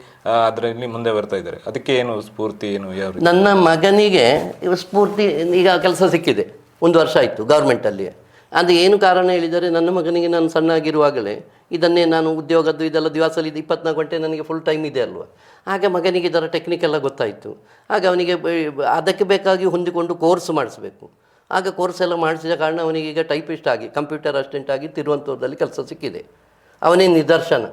ಅದರಲ್ಲಿ ಮುಂದೆ ಬರ್ತಾ ಇದ್ದಾರೆ. ಅದಕ್ಕೆ ಏನು ಸ್ಫೂರ್ತಿ ಏನು ಯಾವ ನನ್ನ ಮಗನಿಗೆ ಸ್ಫೂರ್ತಿ ಈಗ ಕೆಲಸ ಸಿಕ್ಕಿದೆ. ಒಂದು ವರ್ಷ ಆಯಿತು ಗೌರ್ಮೆಂಟಲ್ಲಿ ಅದು ಏನು ಕಾರಣ ಹೇಳಿದರೆ ನನ್ನ ಮಗನಿಗೆ ನಾನು ಸಣ್ಣಾಗಿರುವಾಗಲೇ ಇದನ್ನೇ ನಾನು ಉದ್ಯೋಗದ್ದು ಇದೆಲ್ಲ ದಿವಸಲ್ಲಿ ಇದು ಇಪ್ಪತ್ನಾಲ್ಕು ಗಂಟೆ ನನಗೆ ಫುಲ್ ಟೈಮ್ ಇದೆ ಅಲ್ವ. ಆಗ ಮಗನಿಗೆ ಇದರ ಟೆಕ್ನಿಕ್ ಎಲ್ಲ ಗೊತ್ತಾಯಿತು. ಆಗ ಅವನಿಗೆ ಅದಕ್ಕೆ ಬೇಕಾಗಿ ಹೊಂದಿಕೊಂಡು ಕೋರ್ಸ್ ಮಾಡಿಸಬೇಕು. ಆಗ ಕೋರ್ಸ್ ಎಲ್ಲ ಮಾಡಿಸಿದ ಕಾರಣ ಅವನಿಗೆ ಈಗ ಟೈಪಿಸ್ಟ್ ಆಗಿ ಕಂಪ್ಯೂಟರ್ ಅಸಿಸ್ಟೆಂಟ್ ಆಗಿ ತಿರುವಂತೂರದಲ್ಲಿ ಕೆಲಸ ಸಿಕ್ಕಿದೆ. ಅವನೇ ನಿದರ್ಶನ.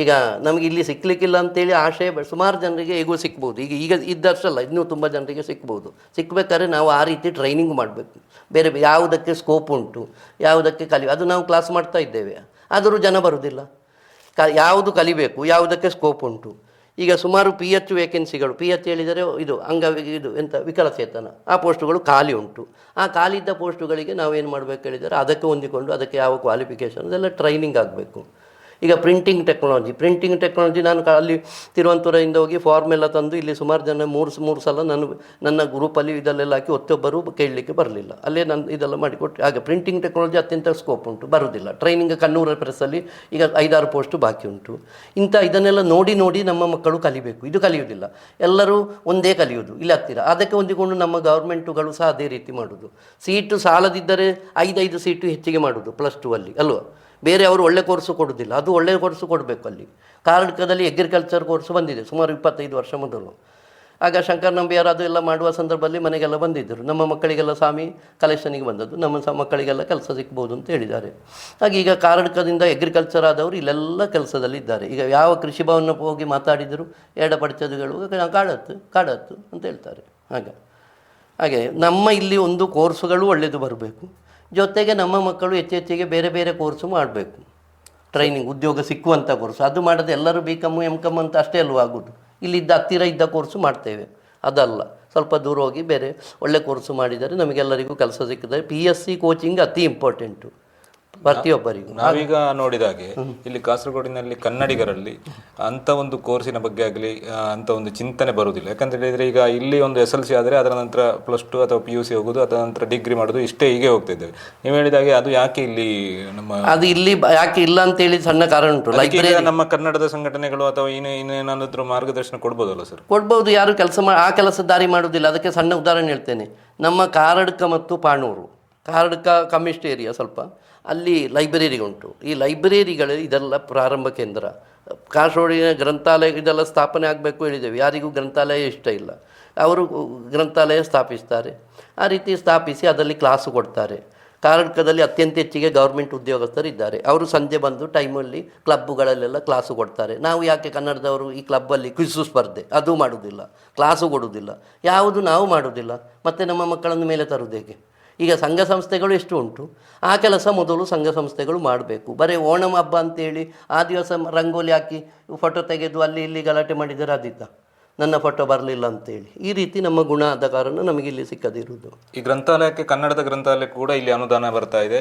ಈಗ ನಮಗೆ ಇಲ್ಲಿ ಸಿಕ್ಕಲಿಕ್ಕಿಲ್ಲ ಅಂತೇಳಿ ಆಶಯ ಸುಮಾರು ಜನರಿಗೆ ಹೇಗೂ ಸಿಕ್ಬೋದು. ಈಗ ಈಗ ಇದ್ದಷ್ಟಲ್ಲ ಇನ್ನೂ ತುಂಬ ಜನರಿಗೆ ಸಿಕ್ಬೋದು. ಸಿಕ್ಕಬೇಕಾದ್ರೆ ನಾವು ಆ ರೀತಿ ಟ್ರೈನಿಂಗ್ ಮಾಡಬೇಕು. ಬೇರೆ ಯಾವುದಕ್ಕೆ ಸ್ಕೋಪ್ ಉಂಟು, ಯಾವುದಕ್ಕೆ ಕಲಿ, ಅದು ನಾವು ಕ್ಲಾಸ್ ಮಾಡ್ತಾ ಇದ್ದೇವೆ. ಆದರೂ ಜನ ಬರುವುದಿಲ್ಲ ಕ ಯಾವುದು ಕಲಿಬೇಕು, ಯಾವುದಕ್ಕೆ ಸ್ಕೋಪ್ ಉಂಟು. ಈಗ ಸುಮಾರು ಪಿ ಎಚ್ ವೇಕೆನ್ಸಿಗಳು ಪಿ ಎಚ್ ಹೇಳಿದರೆ ಇದು ಅಂಗ ಇದು ಎಂಥ ವಿಕಲಚೇತನ. ಆ ಪೋಸ್ಟುಗಳು ಖಾಲಿ ಉಂಟು. ಆ ಖಾಲಿ ಇದ್ದ ಪೋಸ್ಟುಗಳಿಗೆ ನಾವೇನು ಮಾಡಬೇಕು ಹೇಳಿದರೆ ಅದಕ್ಕೆ ಹೊಂದಿಕೊಂಡು ಅದಕ್ಕೆ ಯಾವ ಕ್ವಾಲಿಫಿಕೇಷನ್ ಅದೆಲ್ಲ ಟ್ರೈನಿಂಗ್ ಆಗಬೇಕು. ಈಗ ಪ್ರಿಂಟಿಂಗ್ ಟೆಕ್ನಾಲಜಿ ಪ್ರಿಂಟಿಂಗ್ ಟೆಕ್ನಾಲಜಿ ನಾನು ಅಲ್ಲಿ ತಿರುವಂತುರದಿಂದ ಹೋಗಿ ಫಾರ್ಮ್ ಎಲ್ಲ ತಂದು ಇಲ್ಲಿ ಸುಮಾರು ಜನ ಮೂರು ಮೂರು ಸಲ ನಾನು ನನ್ನ ಗ್ರೂಪಲ್ಲಿ ಇದಲ್ಲೆಲ್ಲ ಹಾಕಿ ಒತ್ತೊಬ್ಬರು ಕೇಳಲಿಕ್ಕೆ ಬರಲಿಲ್ಲ. ಅಲ್ಲೇ ನಾನು ಇದೆಲ್ಲ ಮಾಡಿಕೊಟ್ಟು ಹಾಗೆ ಪ್ರಿಂಟಿಂಗ್ ಟೆಕ್ನಾಲಜಿ ಅತ್ಯಂತ ಸ್ಕೋಪ್ ಉಂಟು ಬರುವುದಿಲ್ಲ ಟ್ರೈನಿಂಗ್ ಕಣ್ಣೂರ ಪ್ರೆಸ್ಸಲ್ಲಿ ಈಗ ಐದಾರು ಪೋಸ್ಟು ಬಾಕಿ ಉಂಟು. ಇಂಥ ಇದನ್ನೆಲ್ಲ ನೋಡಿ ನೋಡಿ ನಮ್ಮ ಮಕ್ಕಳು ಕಲಿಬೇಕು. ಇದು ಕಲಿಯುವುದಿಲ್ಲ. ಎಲ್ಲರೂ ಒಂದೇ ಕಲಿಯುವುದು. ಇಲ್ಲ ಹತ್ತಿರ ಅದಕ್ಕೆ ಹೊಂದಿಕೊಂಡು ನಮ್ಮ ಗೌರ್ಮೆಂಟುಗಳು ಸಹ ಅದೇ ರೀತಿ ಮಾಡೋದು. ಸೀಟು ಸಾಲದಿದ್ದರೆ ಐದೈದು ಸೀಟು ಹೆಚ್ಚಿಗೆ ಮಾಡೋದು ಪ್ಲಸ್ ಟು ಅಲ್ಲಿ, ಅಲ್ವಾ? ಬೇರೆ ಅವರು ಒಳ್ಳೆ ಕೋರ್ಸು ಕೊಡೋದಿಲ್ಲ. ಅದು ಒಳ್ಳೆ ಕೋರ್ಸು ಕೊಡಬೇಕು ಅಲ್ಲಿ. ಕರ್ನಾಟಕದಲ್ಲಿ ಅಗ್ರಿಕಲ್ಚರ್ ಕೋರ್ಸು ಬಂದಿದೆ, ಸುಮಾರು ಇಪ್ಪತ್ತೈದು ವರ್ಷ ಮೊದಲು ಆಗ ಶಂಕರ್ ನಂಬಿಯಾರ ಅದು ಎಲ್ಲ ಮಾಡುವ ಸಂದರ್ಭದಲ್ಲಿ ಮನೆಗೆಲ್ಲ ಬಂದಿದ್ದರು. ನಮ್ಮ ಮಕ್ಕಳಿಗೆಲ್ಲ ಸ್ವಾಮಿ ಕಲೆಕ್ಷನಿಗೆ ಬಂದದ್ದು. ನಮ್ಮ ಸ ಮಕ್ಕಳಿಗೆಲ್ಲ ಕೆಲಸ ಸಿಗ್ಬೋದು ಅಂತ ಹೇಳಿದ್ದಾರೆ. ಹಾಗೆ ಈಗ ಕಾರಣಕದಿಂದ ಅಗ್ರಿಕಲ್ಚರ್ ಆದವರು ಇಲ್ಲೆಲ್ಲ ಕೆಲಸದಲ್ಲಿ ಇದ್ದಾರೆ. ಈಗ ಯಾವ ಕೃಷಿ ಭವನ ಹೋಗಿ ಮಾತಾಡಿದರು ಎಡ ಪಡಿತದುಗಳು ಕಾಡತ್ತು ಕಾಡತ್ತು ಅಂತ ಹೇಳ್ತಾರೆ. ಹಾಗೆ. ಹಾಗೆ ನಮ್ಮ ಇಲ್ಲಿ ಒಂದು ಕೋರ್ಸುಗಳು ಒಳ್ಳೆಯದು ಬರಬೇಕು. ಜೊತೆಗೆ ನಮ್ಮ ಮಕ್ಕಳು ಹೆಚ್ಚೆಚ್ಚಿಗೆ ಬೇರೆ ಬೇರೆ ಕೋರ್ಸು ಮಾಡಬೇಕು. ಟ್ರೈನಿಂಗ್ ಉದ್ಯೋಗ ಸಿಕ್ಕುವಂಥ ಕೋರ್ಸು. ಅದು ಮಾಡದೆ ಎಲ್ಲರೂ ಬಿ ಕಮ್ಮು ಎಂ ಕಮ್ ಅಂತ ಅಷ್ಟೇ ಅಲ್ವ ಆಗೋದು? ಇಲ್ಲಿದ್ದ ಹತ್ತಿರ ಇದ್ದ ಕೋರ್ಸು ಮಾಡ್ತೇವೆ. ಅದಲ್ಲ. ಸ್ವಲ್ಪ ದೂರ ಹೋಗಿ ಬೇರೆ ಒಳ್ಳೆ ಕೋರ್ಸು ಮಾಡಿದರೆ ನಮಗೆಲ್ಲರಿಗೂ ಕೆಲಸ ಸಿಕ್ಕಿದರೆ ಪಿ ಎಸ್ ಸಿ ಕೋಚಿಂಗ್ ಅತಿ ಇಂಪಾರ್ಟೆಂಟು ಪ್ರತಿಯೊಬ್ಬರಿಗೂ. ನಾವೀಗ ನೋಡಿದ ಹಾಗೆ ಇಲ್ಲಿ ಕಾಸರಗೋಡಿನಲ್ಲಿ ಕನ್ನಡಿಗರಲ್ಲಿ ಅಂತ ಒಂದು ಕೋರ್ಸಿನ ಬಗ್ಗೆ ಆಗಲಿ ಅಂತ ಒಂದು ಚಿಂತನೆ ಬರುವುದಿಲ್ಲ. ಯಾಕಂತ ಹೇಳಿದ್ರೆ ಈಗ ಇಲ್ಲಿ ಒಂದು ಎಸ್ ಎಲ್ ಸಿ ಆದರೆ ಅದರ ನಂತರ ಪ್ಲಸ್ ಟು ಅಥವಾ ಪಿ ಯು ಸಿ ಹೋಗೋದು ಅದರ ನಂತರ ಡಿಗ್ರಿ ಮಾಡೋದು ಇಷ್ಟೇ ಹೀಗೆ ಹೋಗ್ತಾ ಇದ್ದೇವೆ. ನೀವು ಹೇಳಿದ ಹಾಗೆ ಅದು ಯಾಕೆ ಇಲ್ಲಿ ನಮ್ಮ ಅದು ಇಲ್ಲಿ ಯಾಕೆ ಇಲ್ಲ ಅಂತ ಹೇಳಿ ಸಣ್ಣ ಕಾರಣ ಉಂಟು. ನಮ್ಮ ಕನ್ನಡದ ಸಂಘಟನೆಗಳು ಅಥವಾ ಇನ್ನೇ ಇನ್ನೇನಾದ್ರೂ ಮಾರ್ಗದರ್ಶನ ಕೊಡ್ಬೋದಲ್ಲ ಸರ್? ಕೊಡ್ಬೋದು ಯಾರು ಕೆಲಸ ಆ ಕೆಲಸ ದಾರಿ ಮಾಡೋದಿಲ್ಲ. ಅದಕ್ಕೆ ಸಣ್ಣ ಉದಾಹರಣೆ ಹೇಳ್ತೇನೆ. ನಮ್ಮ ಕಾರಡ್ಕ ಮತ್ತು ಪಾಣೂರು. ಕಾರಡ್ಕ ಕಮ್ಯುನಿಸ್ಟ್ ಏರಿಯಾ ಸ್ವಲ್ಪ. ಅಲ್ಲಿ ಲೈಬ್ರರಿ ಉಂಟು. ಈ ಲೈಬ್ರರಿಗಳು ಇದೆಲ್ಲ ಪ್ರಾರಂಭ ಕೇಂದ್ರ. ಕಾಸರಗೋಡಿನ ಗ್ರಂಥಾಲಯ, ಇದೆಲ್ಲ ಸ್ಥಾಪನೆ ಆಗಬೇಕು ಹೇಳಿದ್ದೇವೆ. ಯಾರಿಗೂ ಗ್ರಂಥಾಲಯ ಇಷ್ಟ ಇಲ್ಲ. ಅವರು ಗ್ರಂಥಾಲಯ ಸ್ಥಾಪಿಸ್ತಾರೆ. ಆ ರೀತಿ ಸ್ಥಾಪಿಸಿ ಅದರಲ್ಲಿ ಕ್ಲಾಸು ಕೊಡ್ತಾರೆ. ಕಾರ್ಕದಲ್ಲಿ ಅತ್ಯಂತ ಹೆಚ್ಚಿಗೆ ಗೌರ್ಮೆಂಟ್ ಉದ್ಯೋಗಸ್ಥರು ಇದ್ದಾರೆ. ಅವರು ಸಂಜೆ ಬಂದು ಟೈಮಲ್ಲಿ ಕ್ಲಬ್ಗಳಲ್ಲೆಲ್ಲ ಕ್ಲಾಸು ಕೊಡ್ತಾರೆ. ನಾವು ಯಾಕೆ ಕನ್ನಡದವರು ಈ ಕ್ಲಬ್ಬಲ್ಲಿ ಕ್ವಿಸ್ಸು ಸ್ಪರ್ಧೆ? ಅದು ಮಾಡುವುದಿಲ್ಲ. ಕ್ಲಾಸು ಕೊಡುವುದಿಲ್ಲ. ಯಾವುದು ನಾವು ಮಾಡುವುದಿಲ್ಲ. ಮತ್ತು ನಮ್ಮ ಮಕ್ಕಳನ್ನು ಮೇಲೆ ತರುವುದು ಹೇಗೆ? ಈಗ ಸಂಘ ಸಂಸ್ಥೆಗಳು ಎಷ್ಟು ಉಂಟು? ಆ ಕೆಲಸ ಮೊದಲು ಸಂಘ ಸಂಸ್ಥೆಗಳು ಮಾಡಬೇಕು. ಬರೀ ಓಣಂ ಹಬ್ಬ ಅಂತೇಳಿ ಆ ದಿವಸ ರಂಗೋಲಿ ಹಾಕಿ ಫೋಟೋ ತೆಗೆದು ಅಲ್ಲಿ ಇಲ್ಲಿ ಗಲಾಟೆ ಮಾಡಿದರೆ ಅದಿದ್ದ? ನನ್ನ ಫೋಟೋ ಬರಲಿಲ್ಲ ಅಂತೇಳಿ. ಈ ರೀತಿ ನಮ್ಮ ಗುಣ ಆದ ಕಾರಣ ನಮಗೆ ಇಲ್ಲಿ ಸಿಕ್ಕದಿರುವುದು. ಈ ಗ್ರಂಥಾಲಯಕ್ಕೆ ಕನ್ನಡದ ಗ್ರಂಥಾಲಯ ಕೂಡ ಇಲ್ಲಿ ಅನುದಾನ ಬರ್ತಾ ಇದೆ.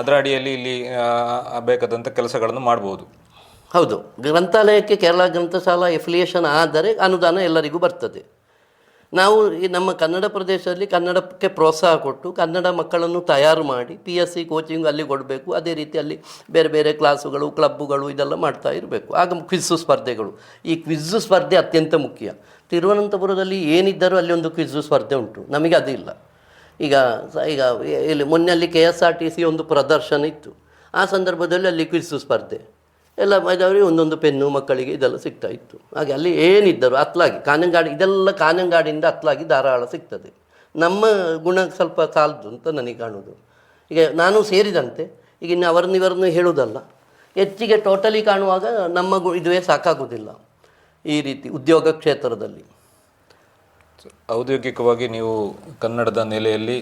ಅದರ ಅಡಿಯಲ್ಲಿ ಇಲ್ಲಿ ಬೇಕಾದಂಥ ಕೆಲಸಗಳನ್ನು ಮಾಡಬಹುದು ಹೌದು. ಗ್ರಂಥಾಲಯಕ್ಕೆ ಕೇರಳ ಗ್ರಂಥಶಾಲಾ ಎಫಿಲಿಯೇಷನ್ ಆದರೆ ಅನುದಾನ ಎಲ್ಲರಿಗೂ ಬರ್ತದೆ. ನಾವು ಈ ನಮ್ಮ ಕನ್ನಡ ಪ್ರದೇಶದಲ್ಲಿ ಕನ್ನಡಕ್ಕೆ ಪ್ರೋತ್ಸಾಹ ಕೊಟ್ಟು ಕನ್ನಡ ಮಕ್ಕಳನ್ನು ತಯಾರು ಮಾಡಿ ಪಿ ಎಸ್ ಸಿ ಕೋಚಿಂಗ್ ಅಲ್ಲಿ ಕೊಡಬೇಕು. ಅದೇ ರೀತಿ ಅಲ್ಲಿ ಬೇರೆ ಬೇರೆ ಕ್ಲಾಸುಗಳು ಕ್ಲಬ್ಬುಗಳು ಇದೆಲ್ಲ ಮಾಡ್ತಾ ಇರಬೇಕು. ಆಗ ಕ್ವಿಝು ಸ್ಪರ್ಧೆಗಳು. ಈ ಕ್ವಿಝು ಸ್ಪರ್ಧೆ ಅತ್ಯಂತ ಮುಖ್ಯ. ತಿರುವನಂತಪುರದಲ್ಲಿ ಏನಿದ್ದರೂ ಅಲ್ಲಿ ಒಂದು ಕ್ವಿಝು ಸ್ಪರ್ಧೆ ಉಂಟು. ನಮಗೆ ಅದು ಇಲ್ಲ. ಈಗ ಈಗ ಇಲ್ಲಿ ಮೊನ್ನೆ ಅಲ್ಲಿ K S R T C ಒಂದು ಪ್ರದರ್ಶನ ಇತ್ತು. ಆ ಸಂದರ್ಭದಲ್ಲಿ ಅಲ್ಲಿ ಕ್ವಿಝು ಸ್ಪರ್ಧೆ. ಎಲ್ಲ ಮೈದವರಿಗೆ ಒಂದೊಂದು ಪೆನ್ನು ಮಕ್ಕಳಿಗೆ ಇದೆಲ್ಲ ಸಿಗ್ತಾ ಇತ್ತು. ಹಾಗೆ ಅಲ್ಲಿ ಏನಿದ್ದರು ಅತ್ಲಾಗಿ, ಕಾನಂಗಾಡಿ, ಇದೆಲ್ಲ ಕಾನಂಗಾಡಿಯಿಂದ ಅತ್ಲಾಗಿ ಧಾರಾಳ ಸಿಗ್ತದೆ. ನಮ್ಮ ಗುಣ ಸ್ವಲ್ಪ ಸಾಲದು ಅಂತ ನನಗೆ ಕಾಣುವುದು. ಈಗ ನಾನು ಸೇರಿದಂತೆ, ಈಗ ಇನ್ನು ಅವರನ್ನು ಇವರನ್ನು ಹೇಳುವುದಲ್ಲ. ಹೆಚ್ಚಿಗೆ ಟೋಟಲಿ ಕಾಣುವಾಗ ನಮ್ಮ ಗು ಇದುವೇ ಸಾಕಾಗೋದಿಲ್ಲ ಈ ರೀತಿ ಉದ್ಯೋಗ ಕ್ಷೇತ್ರದಲ್ಲಿ. ಔದ್ಯೋಗಿಕವಾಗಿ ನೀವು ಕನ್ನಡದ ನೆಲೆಯಲ್ಲಿ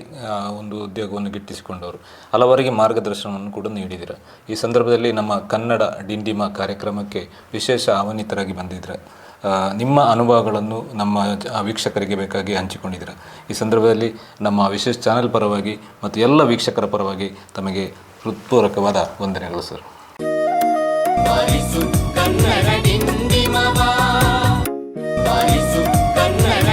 ಒಂದು ಉದ್ಯೋಗವನ್ನು ಗಿಟ್ಟಿಸಿಕೊಂಡವರು. ಹಲವರಿಗೆ ಮಾರ್ಗದರ್ಶನವನ್ನು ಕೂಡ ನೀಡಿದಿರ. ಈ ಸಂದರ್ಭದಲ್ಲಿ ನಮ್ಮ ಕನ್ನಡ ಡಿಂಡಿಮ ಕಾರ್ಯಕ್ರಮಕ್ಕೆ ವಿಶೇಷ ಆಹ್ವಾನಿತರಾಗಿ ಬಂದಿದ್ದೀರ ನಿಮ್ಮ ಅನುಭವಗಳನ್ನು ನಮ್ಮ ವೀಕ್ಷಕರಿಗೆ ಬೇಕಾಗಿ ಹಂಚಿಕೊಂಡಿದ್ದೀರ ಈ ಸಂದರ್ಭದಲ್ಲಿ ನಮ್ಮ ವಿಶೇಷ ಚಾನೆಲ್ ಪರವಾಗಿ ಮತ್ತು ಎಲ್ಲ ವೀಕ್ಷಕರ ಪರವಾಗಿ ತಮಗೆ ಹೃತ್ಪೂರ್ವಕವಾದ ವಂದನೆಗಳು, ಸರ್. ಕನ್ನಡ ಕನ್ನಡ